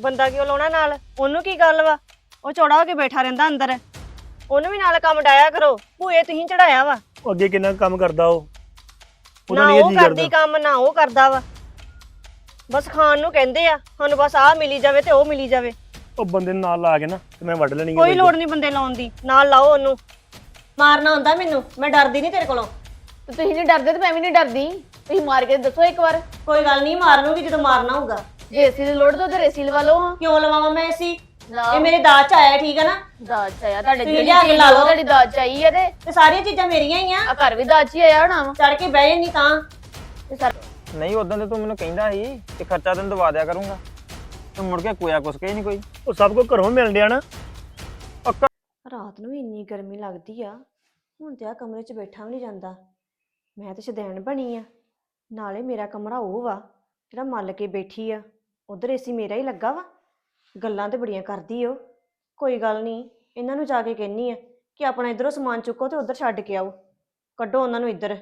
ਬੰਦਾ ਕਿਉਂ ਲਾਉਣਾ ਨਾਲ? ਉਹਨੂੰ ਕੀ ਗੱਲ ਵਾ? ਉਹ ਚੌੜਾ ਹੋ ਕੇ ਬੈਠਾ ਰਹਿੰਦਾ ਅੰਦਰ। ਉਹਨੂੰ ਵੀ ਨਾਲ ਕੰਮ ਡਾਇਆ ਕਰੋ। ਭੂਏ ਤੁਸੀਂ ਚੜਾਇਆ ਵਾ। ਉਹ ਅੱਗੇ ਕਿੰਨਾ ਕੁ ਕੰਮ ਕਰਦਾ ਉਹ? ਉਹਦਾ ਨਾ ਨਹੀਂ ਉਹ ਜੀ ਕਰਦੀ ਕਰਦਾ। ਕੰਮ ਨਾ ਉਹ ਕਰਦਾ ਵਾ। ਬਸ ਖਾਣ ਨੂੰ ਕਹਿੰਦੇ ਆ। ਸਾਨੂੰ ਬਸ ਆਹ ਮਿਲੀ ਜਾਵੇ ਤੇ ਉਹ ਮਿਲੀ ਜਾਵੇ। ਉਹ ਬੰਦੇ ਨੂੰ ਨਾਲ ਲਾ ਕੇ ਨਾ ਤੇ ਮੈਂ ਵੱਢ ਲੈਣੀ ਆ ਕੋਈ ਬਾਈ। ਲੋੜ ਨਹੀਂ ਬੰਦੇ ਲਾਉਣ ਦੀ। ਨਾਲ ਲਾਓ ਉਹਨੂੰ। ਮਾਰਨਾ ਹੁੰਦਾ ਮੈਨੂੰ। ਮੈਂ ਡਰਦੀ ਨਹੀਂ ਤੇਰੇ ਕੋਲੋਂ। ਤੇ ਤੁਸੀਂ ਨਹੀਂ ਡਰਦੇ ਤੇ ਮੈਂ ਵੀ ਨਹੀਂ ਡਰਦੀ। ਤੁਸੀਂ ਮਾਰ ਕੇ ਦੱਸੋ ਇੱਕ ਵਾਰ। ਕੋਈ ਗੱਲ ਨਹੀਂ ਮਾਰਨੂਗੀ ਜਦੋਂ ਮਾਰਨਾ ਹੋਊਗਾ। ਏਸੀ ਦੀ ਲੋੜ ਤੋਂ ਤੇ ਏਸੀ ਲਵਾ ਲਓ ਹਾਂ ਕਿਉਂ ਲਵਾਵਾਂ ਮੈਂ ਸੀ ਨਾ ਇਹ ਮੇਰੇ ਦਾਜ ਚ ਆਇਆ ਠੀਕ ਹੈ ਨਾ? ਦਾਜ ਚ ਆਇਆ ਤੁਹਾਡੇ ਤੁਸੀਂ ਲਿਆ ਕੇ ਲਾ ਲਓ। ਤੁਹਾਡੀ ਦਾਜ ਚ ਆਈ ਹੈ ਤੇ। ਤੇ ਸਾਰੀਆਂ ਚੀਜ਼ਾਂ ਮੇਰੀਆਂ ਹੀ ਆ। ਆ ਘਰ ਵੀ ਦਾਜ ਚ ਹੀ ਆਇਆ ਹੋਣਾ ਵਾ। ਚੜ ਕੇ ਬਹਿ ਜੰਨੀ ਤਾਂ। ਤੇ ਸਰ ਨਹੀਂ ਉਦੋਂ ਤੇ ਤੂੰ ਮੈਨੂੰ ਕਹਿੰਦਾ ਸੀ ਕਿ ਖਰਚਾ ਤੈਨੂੰ ਦਵਾ ਦਿਆ ਕਰੂੰਗਾ। ਤੂੰ ਮੁੜ ਕੇ ਕੋਇਆ ਕੁਛ ਕਹੀ ਨਹੀਂ ਕੋਈ। ਉਹ ਸਭ ਕੁਝ ਘਰੋਂ ਮਿਲ ਡਿਆ ਨਾ। ਰਾਤ ਨੂੰ ਵੀ ਇੰਨੀ ਗਰਮੀ ਲੱਗਦੀ ਆ ਹੁਣ ਤੇ ਆ ਕਮਰੇ 'ਚ ਬੈਠਾ ਵੀ ਨਹੀਂ ਜਾਂਦਾ। ਮੈਂ ਤੇ ਸ਼ਦੈਣ ਬਣੀ ਆ ਨਾਲੇ ਮੇਰਾ ਕਮਰਾ ਉਹ ਵਾ ਜਿਹੜਾ ਮੱਲ ਕੇ ਬੈਠੀ ਆ। ਉਧਰ ਏਸੀ ਮੇਰਾ ਹੀ ਲੱਗਾ ਵਾ। ਗੱਲਾਂ ਤੇ ਬੜੀਆਂ ਕਰਦੀ ਓ ਕੋਈ ਗੱਲ ਨਹੀਂ ਇਹਨਾਂ ਨੂੰ ਜਾ ਕੇ ਕਹਿਨੀ ਆ ਕਿ ਆਪਣਾ ਇਧਰੋਂ ਸਮਾਨ ਚੁੱਕੋ ਤੇ ਉਧਰ ਛੱਡ ਕੇ ਆਓ। ਕੱਢੋ ਉਹਨਾਂ ਨੂੰ ਇੱਧਰ।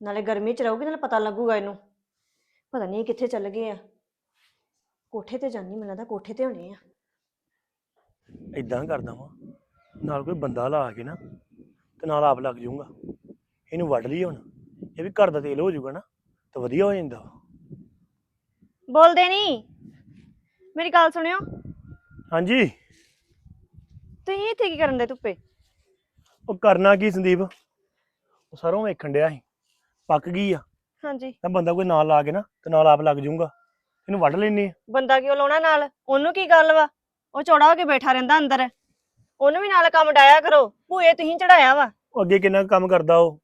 ਨਾਲੇ ਗਰਮੀ 'ਚ ਰਹੂਗੀ ਨਾਲੇ ਪਤਾ ਲੱਗੂਗਾ ਇਹਨੂੰ। ਪਤਾ ਨਹੀਂ ਕਿੱਥੇ ਚੱਲ ਗਏ ਆ। ਕੋਠੇ ਤੇ ਜਾਨੀ ਮੈਨੂੰ ਲੱਗਦਾ ਕੋਠੇ ਤੇ ਹੋਣੇ ਆ। ਇਦਾਂ ਕਰਦਾ ਵਾਂ ਨਾਲ ਕੋਈ ਬੰਦਾ ਲਾ ਕੇ ਨਾ ਤੇ ਨਾਲ ਆਪ ਲੱਗ ਜਾਊਗਾ। ਇਹਨੂੰ ਵੱਢ ਲਈ ਹੁਣ। ਇਹ ਵੀ ਘਰ ਦਾ ਤੇਲ ਹੋ ਜਾਊਗਾ ਨਾ ਤਾਂ ਵਧੀਆ ਹੋ ਜਾਂਦਾ ਵਾ। ਬੋਲਦੇ ਨਹੀਂ। ਮੇਰੀ ਗੱਲ ਸੁਣਿਓ। ਹਾਂਜੀ। ਤੁਸੀਂ ਇੱਥੇ ਕੀ ਕਰਨ ਦੇ ਧੁੱਪੇ? ਉਹ ਕਰਨਾ ਕੀ ਸੰਦੀਪ? ਉਹ ਸਰੋਂ ਵੇਖਣ ਡਿਆ ਸੀ। ਪੱਕ ਗਈ ਆ। ਹਾਂਜੀ। ਤਾਂ ਬੰਦਾ ਕੋਈ ਨਾਲ ਲਾ ਕੇ ਨਾ ਤੇ ਨਾਲ ਆਪ ਲੱਗ ਜਾਊਗਾ। ਇਹਨੂੰ ਵੱਢ ਲੈਣੀ ਬੰਦਾ ਕਿਉਂ ਲਾਉਣਾ ਨਾਲ? ਉਹਨੂੰ ਕੀ ਗੱਲ ਵਾ? ਉਹ ਚੌੜਾ ਹੋ ਕੇ ਬੈਠਾ ਰਹਿੰਦਾ ਅੰਦਰ। ਉਹਨੂੰ ਵੀ ਨਾਲ ਕੰਮ ਡਾਇਆ ਕਰੋ। ਭੂਏ ਤੁਸੀਂ ਚੜਾਇਆ ਵਾ। ਉਹ ਅੱਗੇ ਕਿੰਨਾ ਕੁ ਕੰਮ ਕਰਦਾ ਉਹ?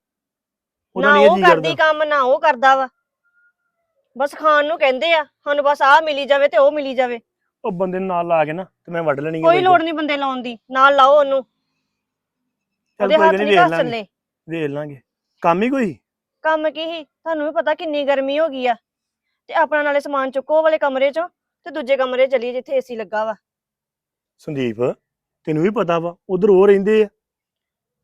ਉਹਦਾ ਨਾ ਨਹੀਂ ਉਹ ਜੀ ਕਰਦੀ ਕਰਦਾ। ਕੰਮ ਨਾ ਉਹ ਕਰਦਾ ਵਾ। ਬਸ ਖਾਣ ਨੂੰ ਕਹਿੰਦੇ ਆ ਸਾਨੂੰ ਬਸ ਆਹ ਮਿਲੀ ਜਾਵੇ ਤੇ ਉਹ ਮਿਲੀ ਜਾਵੇ। ਉਹ ਬੰਦੇ ਨੂੰ ਨਾਲ ਲਾ ਕੇ ਨਾ ਤੇ ਮੈਂ ਵੱਢ ਲੈਣੀ ਆ ਕੋਈ। ਲੋੜ ਨਹੀਂ ਬੰਦੇ ਲਾਉਣ ਦੀ ਨਾਲ ਲਾਓ ਉਹਨੂੰ। ਚੱਲ ਉਹਦੇ ਕੋਈ ਹੱਥ ਗੱਲ ਨਹੀਂ ਵੇਖ ਘਸ ਲਾਂਗੇ। ਚੱਲੇ। ਵੇਖ ਲਾਂਗੇ। ਕੰਮ ਹੀ ਕੋਈ? ਕੰਮ ਕੀ ਹੀ ਤੁਹਾਨੂੰ ਵੀ ਪਤਾ ਕਿੰਨੀ ਗਰਮੀ ਹੋ ਗਈ ਆ। ਤੇ ਆਪਣਾ ਨਾਲੇ ਸਮਾਨ ਚੁੱਕੋ ਉਹ ਵਾਲੇ ਕਮਰੇ ਚੋਂ ਤੇ ਦੂਜੇ ਕਮਰੇ 'ਚ ਚੱਲੀਏ ਜਿੱਥੇ ਏਸੀ ਲੱਗਾ ਵਾ। ਸੰਦੀਪ ਤੈਨੂੰ ਵੀ ਪਤਾ ਵਾ ਉਧਰ ਉਹ ਰਹਿੰਦੇ ਆ।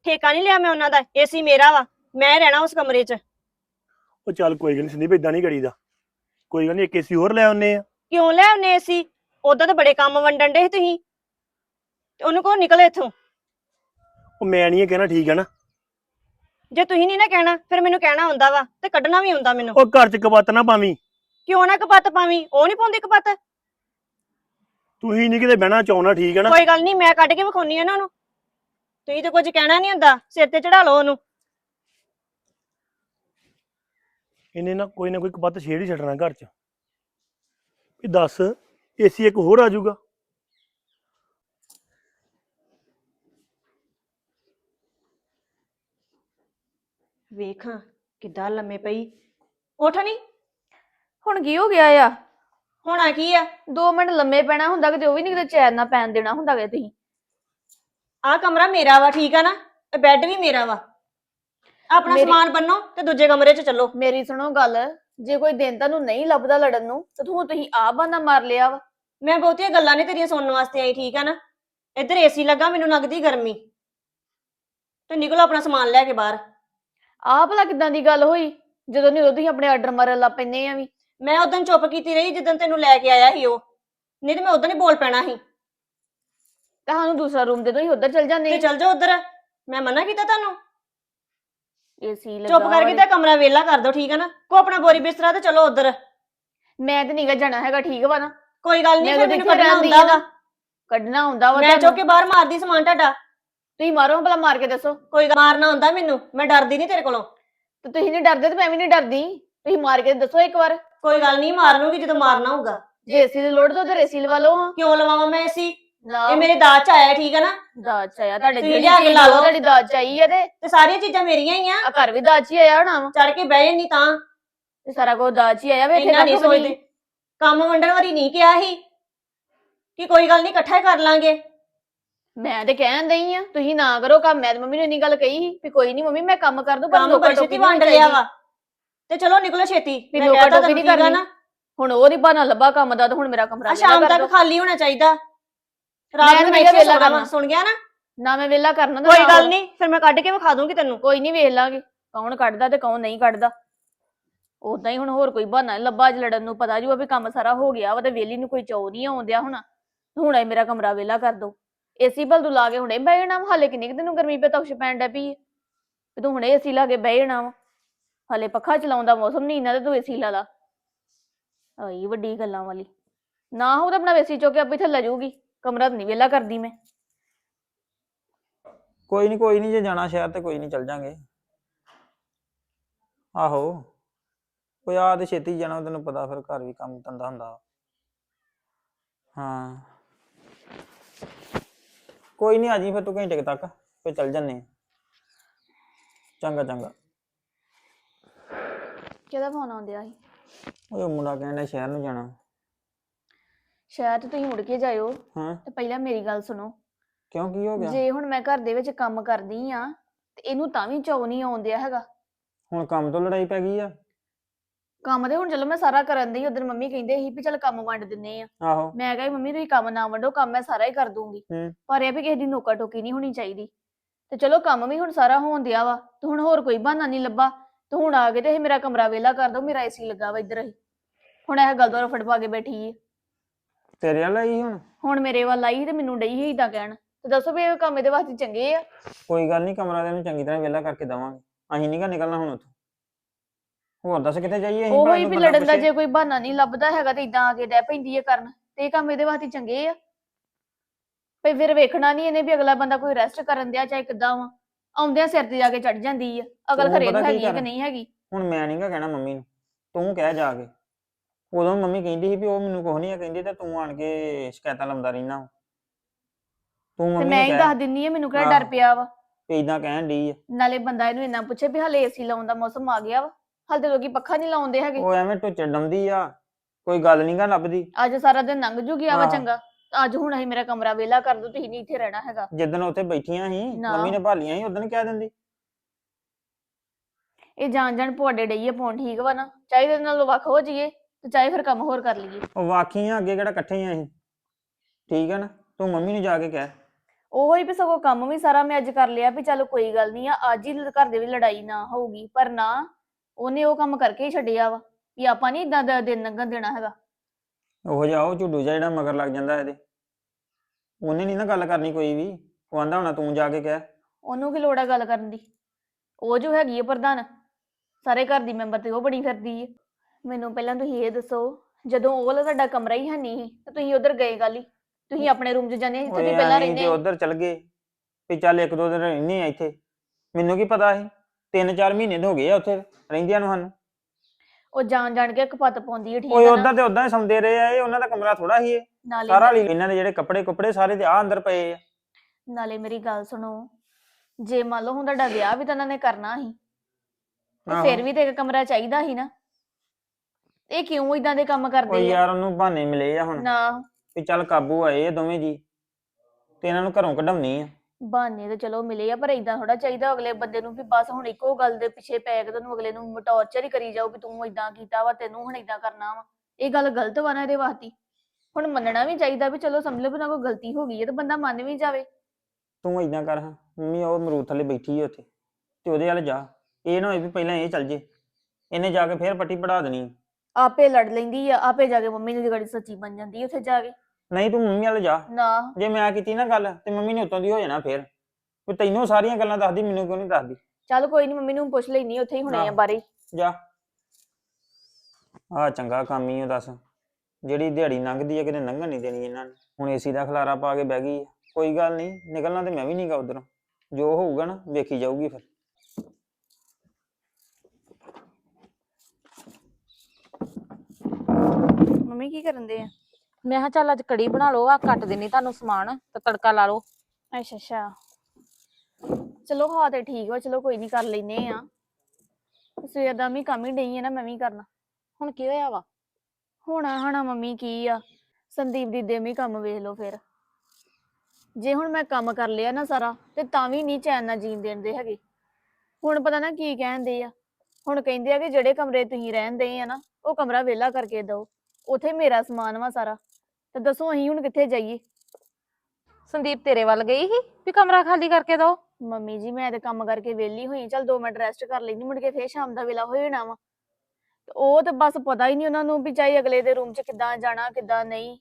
ਠੇਕਾ ਨਹੀਂ ਲਿਆ ਮੈਂ ਉਹਨਾਂ ਦਾ ਏਸੀ ਮੇਰਾ ਵਾ ਮੈਂ ਰਹਿਣਾ ਉਸ ਕਮਰੇ 'ਚ। ਉਹ ਚੱਲ ਕੋਈ ਗੱਲ ਨਹੀਂ ਸੰਦੀਪ ਇਦਾਂ ਨਹੀਂ ਕਰੀਦਾ। ਕੋਈ ਗੱਲ ਨਹੀਂ ਇੱਕ ਏਸੀ ਹੋਰ ਲੈ ਆਉਨੇ ਆ। ਕਿਉਂ ਲੈ ਆਉਨੇ ਏਸੀ? ਉਦੋਂ ਤਾਂ ਬੜੇ ਕੰਮ ਵੰਡਣ ਦੇ ਤੁਸੀਂ। ਤੇ ਉਹਨੂੰ ਕਹੋ ਨਿਕਲ ਇੱਥੋਂ। ਉਹ ਮੈਂ ਨਹੀਂ ਇਹ ਕਹਿਣਾ ਠੀਕ ਹੈ ਨਾ? ਜੇ ਤੁਸੀਂ ਨਹੀਂ ਨਾ ਕਹਿਣਾ ਫਿਰ ਮੈਨੂੰ ਕਹਿਣਾ ਹੁੰਦਾ ਵਾ ਤੇ ਕੱਢਣਾ ਵੀ ਹੁੰਦਾ ਮੈਨੂੰ। ਉਹ ਘਰ ਚ ਕਬੱਤ ਨਾ ਪਾਵੀਂ। ਕਿਉਂ ਨਾ ਕਪੱਤ ਪਾਵੀਂ? ਉਹ ਨਹੀਂ ਪਾਉਂਦੀ ਕਪੱਤ? ਤੁਸੀਂ ਨਹੀਂ ਕਿਤੇ ਬਹਿਣਾ ਚਾਹੁੰਦਾ ਠੀਕ ਹੈ ਨਾ? ਕੋਈ ਗੱਲ ਨਹੀਂ ਮੈਂ ਕੱਢ ਕੇ ਵਿਖਾਉਣੀ ਆ ਉਹਨਾਂ। ਨੂੰ ਤੁਸੀਂ ਤਾਂ ਕੁਝ ਕਹਿਣਾ ਨਹੀਂ ਹੁੰਦਾ ਸਿਰ ਤੇ ਚੜਾ ਲਓ ਉਹਨੂੰ। ਇਹਨੇ ਨਾ ਕੋਈ ਨਾ ਕੋਈ ਕਬੱਤ ਛੇੜ ਹੀ ਛੱਡਣਾ ਘਰ ਚ। ਵੀ ਦੱਸ ਏਸੀ ਇੱਕ ਹੋਰ ਆ ਜਾਊਗਾ। ਵੇਖਾਂ ਕਿੱਦਾਂ ਲੰਮੇ ਪਈ। ਉਠ ਨਹੀਂ ਹੁਣ ਕੀ ਹੋ ਗਿਆ ਆ? ਹੋਣਾ ਕੀ ਆ? 2 ਮਿੰਟ ਲੰਮੇ ਪੈਣਾ ਹੁੰਦਾ ਕਿਤੇ, ਉਹ ਵੀ ਨਹੀਂ ਕਿਤੇ ਚੈਨ ਨਾਲ ਪੈਣ ਦੇਣਾ ਹੁੰਦਾ ਕਿ ਤੁਸੀਂ। ਆਹ ਕਮਰਾ ਮੇਰਾ ਵਾ, ਠੀਕ ਆ ਨਾ? ਤੇ ਬੈੱਡ ਵੀ ਮੇਰਾ ਵਾ। ਆਪਣਾ ਮੇਰੀ- ਸਮਾਨ ਬੰਨੋ ਤੇ ਦੂਜੇ ਕਮਰੇ 'ਚ ਚੱਲੋ। ਮੇਰੀ ਸੁਣੋ ਗੱਲ ਜੇ ਕੋਈ ਦਿਨ ਤੁਹਾਨੂੰ ਨਹੀਂ ਲੱਭਦਾ ਲੜਨ ਨੂੰ ਤੇ ਤੂੰ ਤੁਸੀਂ ਆਪ ਬੰਦਾ ਮਾਰ ਲਿਆ ਵਾ। ਮੈਂ ਬਹੁਤੀਆਂ ਗੱਲਾਂ ਨਹੀਂ ਤੇਰੀਆਂ ਸੁਣਨ ਵਾਸਤੇ ਆਈ ਠੀਕ ਆ ਨਾ? ਇੱਧਰ ਏਸੀ ਲੱਗਾ ਮੈਨੂੰ ਲੱਗਦੀ ਗਰਮੀ। ਤੇ ਨਿਕਲੋ ਆਪਣਾ ਸਮਾਨ ਲੈ ਕੇ ਬਾਹਰ। ਆਹ ਭਲਾ ਕਿਦਾਂ ਦੀ ਗੱਲ ਹੋਈ? ਜਦੋਂ ਨਹੀਂ ਉਦੋਂ ਤੁਸੀਂ ਆਪਣੇ ਆਰਡਰ ਮਾਰਨ ਲੱਗ ਪੈਂਦੇ ਆ ਵੀ। ਮੈਂ ਉਦੋਂ ਚੁੱਪ ਕੀਤੀ ਰਹੀ ਜਦੋਂ ਤੈਨੂੰ ਲੈ ਕੇ ਆਇਆ ਸੀ ਉਹ। ਨਹੀਂ ਤੇ ਮੈਂ ਉਦੋਂ ਹੀ ਬੋਲ ਪੈਣਾ ਸੀ। ਤੇ ਸਾਨੂੰ ਦੂਸਰਾ ਰੂਮ ਦੇ ਦੋ ਹੀ ਉੱਧਰ ਚਲ ਜਾਂਦੇ ਤੇ ਚੱਲ ਜਾਓ ਉਧਰ। ਮੈਂ ਮਨਾ ਕੀਤਾ ਤੁਹਾਨੂੰ? ਏਸੀ ਚੁੱਪ ਕਰਕੇ ਤੇ ਕਮਰਾ ਵੇਲਾ ਕਰ ਦਿਓ ਠੀਕ ਆ ਨਾ? ਕੋ ਆਪਣਾ ਬੋਰੀ ਬਿਸਤਰਾ ਤੇ ਚਲੋ ਉਧਰ। ਮੈਂ ਤੇ ਨਹੀਂਗਾ ਜਾਣਾ ਹੈਗਾ ਠੀਕ ਵਾ ਨਾ? ਕੋਈ ਗੱਲ ਨਹੀਂ ਮੈਨੂੰ ਕੱਢਣਾ ਹੁੰਦਾ ਵਾ। ਕੱਢਣਾ ਹੁੰਦਾ ਵਾ ਮੈਂ। ਚੁੱਕ ਕੇ ਬਾਹਰ ਮਾਰਦੀ ਸਮਾਨ ਤੁਹਾਡਾ। ਤੁਸੀਂ ਮਾਰੋ ਭਲਾ ਮਾਰ ਕੇ ਦੱਸੋ। ਕੋਈ ਮਾਰਨਾ ਹੁੰਦਾ ਮੈਨੂੰ। ਮੈਂ ਡਰਦੀ ਨਹੀਂ ਤੇਰੇ ਕੋਲੋਂ। ਤੇ ਤੁਸੀਂ ਨਹੀਂ ਡਰਦੇ ਤੇ ਮੈਂ ਵੀ ਨਹੀਂ ਡਰਦੀ। ਤੁਸੀਂ ਮਾਰ ਕੇ ਦੱਸੋ ਇੱਕ ਵਾਰ। ਕੋਈ ਗੱਲ ਨਹੀਂ ਮਾਰਨੂਗੀ ਜਦੋਂ ਮਾਰਨਾ ਹੋਊਗਾ। ਜੇ ਏਸੀ ਦੀ ਲੋੜ ਤੋਂ ਤੇ ਏਸੀ ਲਵਾ ਲਓ। ਹਾਂ ਕਿਉਂ ਲਵਾਵਾਂ ਮੈਂ ਏਸੀ ਨਾ ਇਹ ਮੇਰੇ ਦਾਜ ਚ ਆਇਆ ਠੀਕ ਆ ਨਾ? ਦਾਜ ਚ ਆਇਆ ਤੁਹਾਡੇ ਤੁਸੀਂ ਜਿਹੜੀ ਲਿਆ ਕੇ ਚੀਜ਼ ਲਾ ਲਓ। ਤੁਹਾਡੀ ਦਾਜ ਚ ਆਈ ਹੈ ਤੇ? ਤੇ ਸਾਰੀਆਂ ਚੀਜ਼ਾਂ ਮੇਰੀਆਂ ਹੀ ਆ। ਆ ਘਰ ਵੀ ਦਾਜ ਚ ਹੀ ਆਇਆ ਹੋਣਾ ਵਾ। ਚੜ ਕੇ ਬਹਿ ਜੰਨੀ ਤਾਂ। ਤੇ ਸਾਰਾ ਕੁਝ ਦਾਜ ਚ ਹੀ ਆਇਆ ਵੇ ਇੱਥੇ ਇੰਨਾ ਨਹੀਂ ਸੋਚਦੇ। ਕੰਮ ਵੰਡਣ ਵਾਰੀ ਨਹੀਂ ਕਿਹਾ ਸੀ ਕਿ ਕੋਈ ਗੱਲ ਨਹੀਂ ਇਕੱਠਾ ਹੀ ਕਰ ਲਾਂਗੇ। ਮੈਂ ਤੇ ਕਹਿਣ ਦਈ ਆ ਤੁਸੀਂ ਨਾ ਕਰੋ ਕੰਮ। ਮੈਂ ਤੇ ਮੰਮੀ ਨੂੰ ਇੰਨੀ ਗੱਲ ਕਹੀ ਸੀ ਵੀ ਕੋਈ ਨਹੀਂ ਮੰਮੀ ਮੈਂ ਕੰਮ ਕਰ ਦੂੰ ਪਰ ਕੰਮ ਨੌਕਰ ਬੜੀ ਛੇਤੀ ਵੰਡ। ਲਿਆ ਵਾ। ਤੇ ਚਲੋ ਨਿਕਲੋ ਛੇਤੀ। ਵੀ ਮੈਂ ਨੌਕਰ ਕਹਿਤਾ ਟੋਕੀ ਤੁਹਾਨੂੰ ਨਹੀਂ ਠੀਕ ਆ ਕਰਨੀ। ਨਾ। ਹੁਣ ਉਹ ਨਹੀਂ ਬਹਾਨਾ ਲੱਭਾ ਕੰਮ ਦਾ ਤੇ ਹੁਣ ਮੇਰਾ ਕਮਰਾ ਆ ਸ਼ਾਮ ਤੱਕ। ਖਾਲੀ ਹੋਣਾ ਚਾਹੀਦਾ। ਰਾਤ ਨੂੰ ਮੈਂ ਵਿਹਲਾ ਵੇਲਾ ਕਰਨਾ। ਸੁਣ ਗਿਆ ਨਾ? ਨਾ ਮੈਂ ਵਿਹਲਾ ਕਰਨਾ ਤੇ ਕੋਈ ਨਾ ਗੱਲ ਨਹੀਂ ਫਿਰ ਮੈਂ ਕੱਢ ਕੇ ਵਿਖਾ ਦੂੰਗੀ ਤੈਨੂੰ। ਕੋਈ ਨਹੀਂ ਵੇਖ ਲਾਂਗੇ ਕੌਣ ਕੱਢਦਾ ਤੇ ਕੌਣ ਨਹੀਂ ਕੱਢਦਾ। ਉਦਾਂ ਹੀ ਹੁਣ ਹੋਰ ਕੋਈ ਬਹਾਨਾ ਨੀ ਲੱਭਾ ਅੱਜ ਲੜਨ ਨੂੰ ਪਤਾ ਜੂਆ ਵੀ ਕੰਮ ਸਾਰਾ ਹੋ ਗਿਆ ਵਾ ਤੇ ਵੇਲੀ ਨੂੰ ਕੋਈ ਚੋ ਨਹੀਂ ਆਉਂਦਿਆ ਹੁਣ। ਹੁਣ ਇਹ ਮੇਰਾ ਕਮਰਾ ਵੇਲਾ ਕਰ ਦੋ। ਏਸੀ ਬਲਦੂ ਲਾ ਕੇ ਹੁਣੇ ਬਹਿ ਜਾਣਾ ਵਾ, ਹਾਲੇ ਕਿੰਨੀ ਕੁ ਦਿਨ ਨੂੰ ਗਰਮੀ ਪੇ ਤਖਸ਼ ਪੈਣ ਡੈ ਪਈ ਵੀ ਤੂੰ ਹੁਣੇ ਏਸੀ ਲਾ ਕੇ ਬਹਿ ਜਾਣਾ ਵਾ। ਹਾਲੇ ਪੱਖਾ ਚਲਾਉਣ ਦਾ ਮੌਸਮ ਨਹੀਂ ਇਹਨਾਂ ਤੇ ਤੂੰ ਏਸੀ ਲਾ ਲਾ। ਆਈ ਵੱਡੀ ਗੱਲਾਂ ਵਾਲੀ। ਨਾ ਹੋ ਤਾਂ ਆਪਣਾ ਏਸੀ ਚੁੱਕ ਕੇ ਆਪੇ ਥੱਲੇ ਜਾਊਗੀ ਕਮਰਾ ਨਹੀਂ ਵੇਲਾ ਕਰਦੀ ਮੈਂ। ਕੋਈ ਨਹੀਂ ਕੋਈ ਨਹੀਂ ਜੇ ਜਾਣਾ ਸ਼ਹਿਰ ਤੇ ਕੋਈ ਨਹੀਂ ਚੱਲ ਜਾਾਂਗੇ। ਆਹੋ ਕੋਈ ਆ ਤੇ ਛੇਤੀ ਜਾਣਾ ਤੈਨੂੰ ਪਤਾ ਫਿਰ ਘਰ ਵੀ ਕੰਮ ਧੰਦਾ ਹੁੰਦਾ ਹਾਂ। ਕੋਈ ਨਹੀਂ ਆ ਜੀ ਫਿਰ ਤੂੰ ਘੰਟੇ ਕੁ ਤੱਕ ਫਿਰ ਚੱਲ ਜੰਨੇ ਚੰਗਾ ਚੰਗਾ। ਕਿਹਦਾ ਫੋਨ ਆਉਂਦਿਆ ਸੀ? ਉਹ ਮੁੰਡਾ ਕਹਿੰਦਾ ਸ਼ਹਿਰ ਨੂੰ ਜਾਣਾ। ਸ਼ਾਇਦ ਤੁਸੀਂ ਮੁੜ ਕੇ ਜਾਇਓ ਹਾਂ। ਤੇ ਪਹਿਲਾਂ ਮੇਰੀ ਗੱਲ ਸੁਣੋ। ਕਿਉਂ ਕੀ ਹੋ ਗਿਆ? ਜੇ ਹੁਣ ਮੈਂ ਘਰ ਦੇ ਵਿੱਚ ਕੰਮ ਕਰਦੀ ਆ ਤੇ ਇਹਨੂੰ ਤਾਂ ਵੀ ਚੌ ਨਹੀਂ ਆਉਂਦਿਆ ਹੈਗਾ। ਹੁਣ ਕੰਮ ਤੋਂ ਲੜਾਈ ਪੈ ਗਈ ਆ? ਕੰਮ ਤੇ ਹੁਣ ਚਲੋ ਮੈਂ ਸਾਰਾ ਕਰਨ ਦੀ ਉਧਰ ਮੰਮੀ ਕਹਿੰਦੇ ਸੀ ਵੀ ਚਲ ਕੰਮ ਵੰਡ ਦਿੰਨੇ ਆ। ਆਹੋ। ਮੈਂ ਕਿਹਾ ਮੰਮੀ ਤੁਸੀਂ ਕੰਮ ਨਾ ਵੰਡੋ ਕੰਮ ਮੈਂ ਸਾਰਾ ਹੀ ਕਰ ਦੂੰਗੀ। ਹੂੰ। ਪਰ ਇਹ ਵੀ ਕਿਸੇ ਦੀ ਨੋਕਾ ਟੋਕੀ ਨਹੀਂ ਹੋਣੀ ਚਾਹੀਦੀ। ਤੇ ਚਲੋ ਕੰਮ ਵੀ ਹੁਣ ਸਾਰਾ ਹੋਣ ਦਿਆ ਵਾ ਤੇ ਹੁਣ ਹੋਰ ਕੋਈ ਬਹਾਨਾ ਨਹੀਂ ਲੱਭਾ। ਤੇ ਹੁਣ ਆ ਕੇ ਤੇ ਇਹ ਮੇਰਾ ਕਮਰਾ ਵੇਲਾ ਕਰ ਦੋ ਮੇਰਾ ਏਸੀ ਲੱਗਾ ਵਾ ਇੱਧਰ ਹੀ। ਹੁਣ ਇਹ ਗੱਲ ਤੋਂ ਫੜ ਪਾ ਕੇ ਬੈਠੀ ਏ। ਤੇਰੇ ਵੱਲ ਆਈ ਹੁਣ? ਹੁਣ ਮੇਰੇ ਵੱਲ ਆਈ ਤੇ ਮੈਨੂੰ ਡਈ ਹੀ ਇਦਾਂ ਕਹਿਣ। ਤੇ ਦੱਸੋ ਵੀ ਇਹ ਕੰਮ ਇਹਦੇ ਵਾਸਤੇ ਚੰਗੇ ਆ? ਕੋਈ ਗੱਲ ਨਹੀਂ ਕਮਰਾ ਤੈਨੂੰ ਚੰਗੀ ਤਰ੍ਹਾਂ ਵਿਹਲਾ ਕਰਕੇ ਦਵਾਂਗੇ। ਅਸੀਂ ਨਹੀਂ ਗਾ ਨਿਕਲਣਾ ਹੁਣ ਉੱਥੋਂ। ਹੋਰ ਦੱਸ ਕਿੱਥੇ ਜਾਈਏ ਅਸੀਂ? ਉਹ ਭਲਾ ਹੀ ਇਹਨੂੰ ਵੀ ਲੜਨ ਦਾ ਪੁੱਛੇ। ਜੇ ਕੋਈ ਬਹਾਨਾ ਨਹੀਂ ਲੱਭਦਾ ਹੈਗਾ ਤੇ ਇਦਾਂ ਆ ਕੇ ਡੈ ਪੈਂਦੀ ਹੈ ਕਰਨ। ਤੇ ਇਹ ਕੰਮ ਇਹਦੇ ਵਾਸਤੇ ਚੰਗੇ ਆ? ਭਈ ਫਿਰ ਵੇਖਣਾ ਨਹੀਂ ਇਹਨੇ ਵੀ ਅਗਲਾ ਬੰਦਾ ਕੋਈ ਰੈਸਟ ਕਰਨ ਦਿਆ ਚਾਹੇ ਕਿੱਦਾਂ ਵਾ। ਆਉਂਦਿਆਂ ਸਿਰ ਤੇ ਜਾ ਕੇ ਚੜ ਜਾਂਦੀ ਆ। ਅਗਲ ਉਹ ਘਰੇ ਪਤਾ ਕੀ ਹੈਗੀ ਆ ਕਿ ਕਰ? ਨਹੀਂ ਹੈਗੀ? ਹੁਣ ਮੈਂ ਨਹੀਂ ਗਾ ਕਹਿਣਾ ਮੰਮੀ ਨੂੰ। ਤੂੰ ਕਹਿ ਜਾ ਕੇ। ਉਦੋਂ ਮੰਮੀ ਕਹਿੰਦੀ ਸੀ ਵੀ ਉਹ ਮੈਨੂੰ ਕੁਝ ਨਹੀਂ ਆ ਕਹਿੰਦੀ ਤੇ ਤੂੰ ਆਣ ਕੇ ਸ਼ਿਕਾਇਤਾਂ ਲਾਉਂਦਾ ਰਹਿਣਾ ਤੂੰ ਤੇ ਮੰਮੀ ਮੈਂ ਨੂੰ ਹੀ ਕਹਿ ਦੱਸ ਦਿੰਨੀ ਆ ਮੈਨੂੰ ਕਿਹੜਾ ਡਰ ਆਹੋ। ਪਿਆ ਵਾ। ਵੀ ਇਦਾਂ ਕਹਿਣ ਡਈ ਆ। ਨਾਲੇ ਬੰਦਾ ਇਹਨੂੰ ਇੰਨਾ ਪੁੱਛੇ ਵੀ ਹਲੇ ਏਸੀ ਲਾਉਣ ਦਾ ਮੌਸਮ ਆ ਗਿਆ ਵਾ। ਹਾਲੇ ਤੇ ਲੋਕੀ ਪੱਖਾ ਨਹੀਂ ਲਾਉਂਦੇ ਹੈਗੇ। ਉਹ ਐਵੇਂ ਟੁੱਚ ਡੰਦੀ ਆ ਕੋਈ ਗੱਲ ਨਹੀਂ ਗਾ ਲੱਭਦੀ। ਅੱਜ ਸਾਰਾ ਦਿਨ ਲੰਘ ਜੂ ਗਿਆ ਵਾ। ਚੰਗਾ। ਅੱਜ ਹੁਣ ਅਸੀਂ ਮੇਰਾ ਕਮਰਾ ਵਿਹਲਾ ਕਰ ਦੋ ਤੁਸੀਂ ਨਹੀਂ ਇੱਥੇ ਰਹਿਣਾ ਹੈਗਾ। ਜਿੱਦਣ ਉੱਥੇ ਬੈਠੀਆਂ ਸੀ ਨਾ। ਮੰਮੀ ਨੇ ਭਾਲੀਆਂ ਸੀ ਉਦੋਂ ਕਹਿ ਦਿੰਦੀ। ਇਹ ਜਾਣ ਜਾਣ ਪੁਆੜੇ ਡਈਏ ਪਾਉਣ ਠੀਕ ਵਾ ਨਾ। ਚਾਹੇ ਇਹਦੇ ਨਾਲ ਵੱਖ ਹੋ ਜਾਈਏ। ਤੇ ਚਾਹੇ ਫਿਰ ਕੰਮ ਹੋਰ ਕਰ ਲਈਏ। ਉਹ ਵਾਕੀਆਂ ਅੱਗੇ ਕਿਹੜਾ ਇਕੱਠੇ ਆ ਅਸੀਂ ਠੀਕ ਹੈ ਨਾ? ਤੂੰ ਮੰਮੀ ਨੂੰ ਜਾ ਕੇ ਕਹਿ। ਉਹੋ ਹੀ ਵੀ ਸਗੋਂ ਕੰਮ ਵੀ ਸਾਰਾ ਮੈਂ ਅੱਜ ਕਰ ਲਿਆ ਵੀ ਚੱਲ ਕੋਈ ਗੱਲ ਨਹੀਂ ਆ ਅੱਜ ਹੀ ਘਰ ਦੇ ਵਿੱਚ ਲੜਾਈ ਨਾ ਹੋਊਗੀ ਪਰ ਨਾ ਉਹਨੇ ਉਹ ਕੰਮ ਕਰਕੇ ਹੀ ਛੱਡਿਆ ਵਾ ਵੀ ਆਪਾਂ ਨਹੀਂ ਇਦਾਂ ਦਾ ਦਿਨ ਲੰਘਣ ਦੇਣਾ ਹੈਗਾ। ਉਹ ਜਾ ਉਹ ਝੁੱਡੂ ਜਿਹਾ ਜਿਹੜਾ ਮਗਰ ਲੱਗ ਜਾਂਦਾ ਇਹਦੇ। ਉਹਨੇ ਨਹੀਂ ਨਾ ਗੱਲ ਕਰਨੀ ਕੋਈ ਵੀ। ਉਹ ਆਂਦਾ ਹੋਣਾ ਤੂੰ ਜਾ ਕੇ ਕਹਿ। ਉਹਨੂੰ ਕੀ ਲੋੜ ਆ ਗੱਲ ਕਰਨ ਦੀ? ਉਹ ਜੋ ਹੈਗੀ ਹੈ ਪ੍ਰਧਾਨ। ਸਾਰੇ ਘਰ ਦੀ ਮੈਂਬਰ ਤੇ ਉਹ ਬਣੀ ਫਿਰਦੀ ਹੈ ਮੈਨੂੰ ਪਹਿਲਾਂ ਤੁਸੀਂ ਇਹ ਦੱਸੋ ਜਦੋਂ ਉਹ ਵਾਲਾ ਤੁਹਾਡਾ ਕਮਰਾ ਹੀ ਹੈ ਨਹੀਂ ਤੇ ਤੁਸੀਂ ਉਧਰ ਗਏ ਗੱਲ ਹੀ ਤੁਸੀਂ ਆਪਣੇ ਰੂਮ 'ਚ ਜਾਂਦੇ ਜਿੱਥੇ ਤੁਸੀਂ ਪਹਿਲਾਂ ਰਹਿੰਦੇ ਸੀ। ਉਧਰ ਚਲ ਗਏ ਵੀ ਚੱਲ ਇੱਕ ਦੋ ਦਿਨ ਰਹਿੰਦੇ ਆ ਇੱਥੇ। ਮੈਨੂੰ ਕੀ ਪਤਾ ਸੀ ਤਿੰਨ ਚਾਰ ਮਹੀਨੇ ਤਾਂ ਹੋ ਗਏ ਆ ਉੱਥੇ ਰਹਿੰਦਿਆਂ ਨੂੰ ਸਾਨੂੰ। ਉਹ ਜਾਣ ਜਾਣ ਕੇ ਕਪੱਤ ਪਾਉਂਦੀ ਹੈ ਠੀਕ ਓਏ ਹੈ ਉਧਰ ਨਾ ਤੇ ਉਦਾਂ ਹੀ ਸੌਂਦੇ ਰਹੇ ਆ ਇਹ ਉਹਨਾਂ ਦਾ ਕਮਰਾ ਥੋੜਾ ਹੀ ਇਹ। ਨਾਲੇ ਸਾਰਾ ਲਈ ਇਹਨਾਂ ਦੇ ਜਿਹੜੇ ਕੱਪੜੇ ਕੁੱਪੜੇ ਸਾਰੇ ਤੇ ਆ ਅੰਦਰ ਪਏ ਆ। ਨਾਲੇ ਮੇਰੀ ਗੱਲ ਸੁਣੋ ਜੇ ਮੰਨ ਲਓ ਹੁਣ ਤੁਹਾਡਾ ਵਿਆਹ ਵੀ ਤਾਂ ਉਹਨਾਂ ਨੇ ਕਰਨਾ ਸੀ ਤੇ ਆਹੋ। ਫਿਰ ਵੀ ਤੇ ਇੱਕ ਕਮਰਾ ਚਾਹੀਦਾ ਸੀ ਨਾ। ਇਹ ਕਿਉਂ ਇਦਾਂ ਦੇ ਕੰਮ ਕਰਦੇ ਆ? ਯਾਰ ਉਹਨੂੰ ਬਹਾਨੇ ਮਿਲੇ ਆ ਹੁਣ। ਨਾ। ਵੀ ਚੱਲ ਕਾਬੂ ਆਏ ਆ ਦੋਵੇਂ ਜੀ ਤੇ ਇਹਨਾਂ ਨੂੰ ਘਰੋਂ ਕਢਾਉਣੀ ਆ। ਬਹਾਨੇ ਤੇ ਚਲੋ ਮਿਲੇ ਆ ਪਰ ਇਦਾਂ ਥੋੜਾ ਚਾਹੀਦਾ ਅਗਲੇ ਬੰਦੇ ਨੂੰ ਵੀ ਬਸ ਹੁਣ ਇੱਕੋ ਗੱਲ ਦੇ ਪਿੱਛੇ ਪੈ ਕੇ ਤੈਨੂੰ ਅਗਲੇ ਨੂੰ ਟੌਰਚਰ ਹੀ ਕਰੀ ਜਾਓ ਵੀ ਤੂੰ ਇਦਾਂ ਕੀਤਾ ਵਾ ਤੈਨੂੰ ਹੁਣ ਇਦਾਂ ਕਰਨਾ ਵਾ। ਇਹ ਗੱਲ ਗਲਤ ਵਾ ਨਾ ਇਹਦੇ ਵਾਸਤੇ। ਹੁਣ ਮੰਨਣਾ ਵੀ ਚਾਹੀਦਾ ਵੀ ਚਲੋ ਸਮਝ ਲਓ ਵੀ ਨਾ ਕੋਈ ਗਲਤੀ ਹੋ ਗਈ ਹੈ ਤੇ ਬੰਦਾ ਮੰਨ ਵੀ ਜਾਵੇ। ਤੂੰ ਇਦਾਂ ਕਰ ਹਾਂ ਮੰਮੀ ਉਹ ਅਮਰੂਦ ਥੱਲੇ ਬੈਠੀ ਆ ਉੱਥੇ ਤੇ ਉਹਦੇ ਵੱਲ ਜਾ। ਇਹ ਨਾ ਹੋਏ ਵੀ ਪਹਿਲਾਂ ਇਹ ਚੱਲ ਜੇ। ਇਹਨੇ ਜਾ ਕੇ ਫੇਰ ਪੱਟੀ ਪੜਾ ਦੇਣੀ। ਆਪੇ ਲੜ ਲੈਂਦੀ ਆ ਆਪੇ ਜਾ ਕੇ ਮੰਮੀ ਦੀ ਗੜੀ ਸੱਚੀ ਬਣ ਜਾਂਦੀ ਆ ਉੱਥੇ ਜਾ ਕੇ। ਨਹੀਂ ਤੂੰ ਮੰਮੀ ਵੱਲ ਜਾ। ਨਾ। ਜੇ ਮੈਂ ਕੀਤੀ ਨਾ ਗੱਲ ਤੇ ਮੰਮੀ ਨੇ ਉਤੋਂ ਦੀ ਹੋ ਜਾਣਾ ਫੇਰ। ਵੀ ਤੈਨੂੰ ਸਾਰੀਆਂ ਗੱਲਾਂ ਦੱਸਦੀ ਮੈਨੂੰ ਕਿਉਂ ਨਹੀਂ ਦੱਸਦੀ? ਚੱਲ ਕੋਈ ਨਹੀਂ ਮੰਮੀ ਨੂੰ ਪੁੱਛ ਲੈਣੀ ਉੱਥੇ ਹੀ ਹੁਣੇ ਆ। ਬਾਰੇ। ਜਾ। ਆ ਚੰਗਾ ਕੰਮ ਹੀ ਉਹ ਦੱਸ। ਜਿਹੜੀ ਦਿਹਾੜੀ ਲੰਘਦੀ ਹੈ ਕਿਤੇ ਲੰਘਣ ਨਹੀਂ ਦੇਣੀ ਇਹਨਾਂ ਨੇ। ਹੁਣ ਏਸੀ ਦਾ ਖਲਾਰਾ ਪਾ ਕੇ ਬਹਿ ਗਈ। ਕੋਈ ਗੱਲ ਨਹੀਂ ਨਿਕਲਣਾ ਤੇ ਮੈਂ ਵੀ ਨਹੀਂਗਾ ਉਧਰੋਂ। ਜੋ ਹੋਊਗਾ ਨਾ ਵੇਖੀ ਜਾਊਗੀ ਫਿਰ। ਮੰਮੀ ਕੀ ਕਰਨ ਦੇ ਆ? ਮੈਂ ਕਿਹਾ ਚੱਲ ਅੱਜ ਕੜੀ ਬਣਾ ਲਓ ਆ ਕੱਟ ਦੇਣੀ ਤੁਹਾਨੂੰ ਸਮਾਨ ਤੇ ਤੜਕਾ ਲਾ ਲਓ। ਅੱਛਾ ਅੱਛਾ। ਚਲੋ ਹਾਂ ਤੇ ਠੀਕ ਵਾ ਚਲੋ ਕੋਈ ਨਹੀਂ ਕਰ ਲੈਨੇ ਆ। ਸਵੇਰ ਦਾ ਵੀ ਕੰਮ ਹੀ ਡਈ ਆ ਨਾ ਮੈਂ ਵੀ ਕਰਨਾ। ਹੁਣ ਕੀ ਹੋਇਆ ਵਾ? ਹੋਣਾ ਹਣਾ ਮੰਮੀ ਕੀ ਆ? ਸੰਦੀਪ ਦੀ ਦੇ ਵੀ ਕੰਮ ਵੇਖ ਲਓ ਫਿਰ। ਜੇ ਹੁਣ ਮੈਂ ਕੰਮ ਕਰ ਲਿਆ ਨਾ ਸਾਰਾ ਤੇ ਤਾਂ ਵੀ ਨਹੀਂ ਚੈਨ ਨਾਲ ਜੀਣ ਦੇਣਦੇ ਹੈਗੇ। ਹੁਣ ਪਤਾ ਨਾ ਕੀ ਕਹਿੰਦੇ ਆ। ਹੁਣ ਕਹਿੰਦੇ ਆ ਕਿ ਜਿਹੜੇ ਕਮਰੇ ਤੁਸੀਂ ਰਹਿੰਦੇ ਆ ਨਾ ਉਹ ਕਮਰਾ ਵਿਹਲਾ ਕਰਕੇ ਦਿਓ। ਉਥੇ ਮੇਰਾ ਸਮਾਨ ਵਾ ਸਾਰਾ। ਤੇ ਦੱਸੋ ਅਸੀਂ ਹੁਣ ਕਿੱਥੇ ਜਾਈਏ? ਸੰਦੀਪ ਤੇਰੇ ਵੱਲ ਗਈ ਸੀ ਵੀ ਕਮਰਾ ਖਾਲੀ ਕਰਕੇ ਦੋ? ਮੰਮੀ ਜੀ ਮੈਂ ਤੇ ਕੰਮ ਕਰਕੇ ਵਿਹਲੀ ਹੋਈ ਚਲ 2 ਮਿੰਟ ਰੈਸਟ ਕਰ ਲੈਂਦੀ ਮੁੜ ਕੇ ਫੇਰ ਸ਼ਾਮ ਦਾ ਵੇਲਾ ਹੋ ਜਾਣਾ ਵਾ। ਤੇ ਉਹ ਤੇ ਬਸ ਪਤਾ ਹੀ ਨਹੀਂ ਉਹਨਾਂ ਨੂੰ ਵੀ ਚਾਹੇ ਅਗਲੇ ਦੇ ਰੂਮ 'ਚ ਕਿੱਦਾਂ ਜਾਣਾ ਕਿੱਦਾਂ ਨਹੀਂ।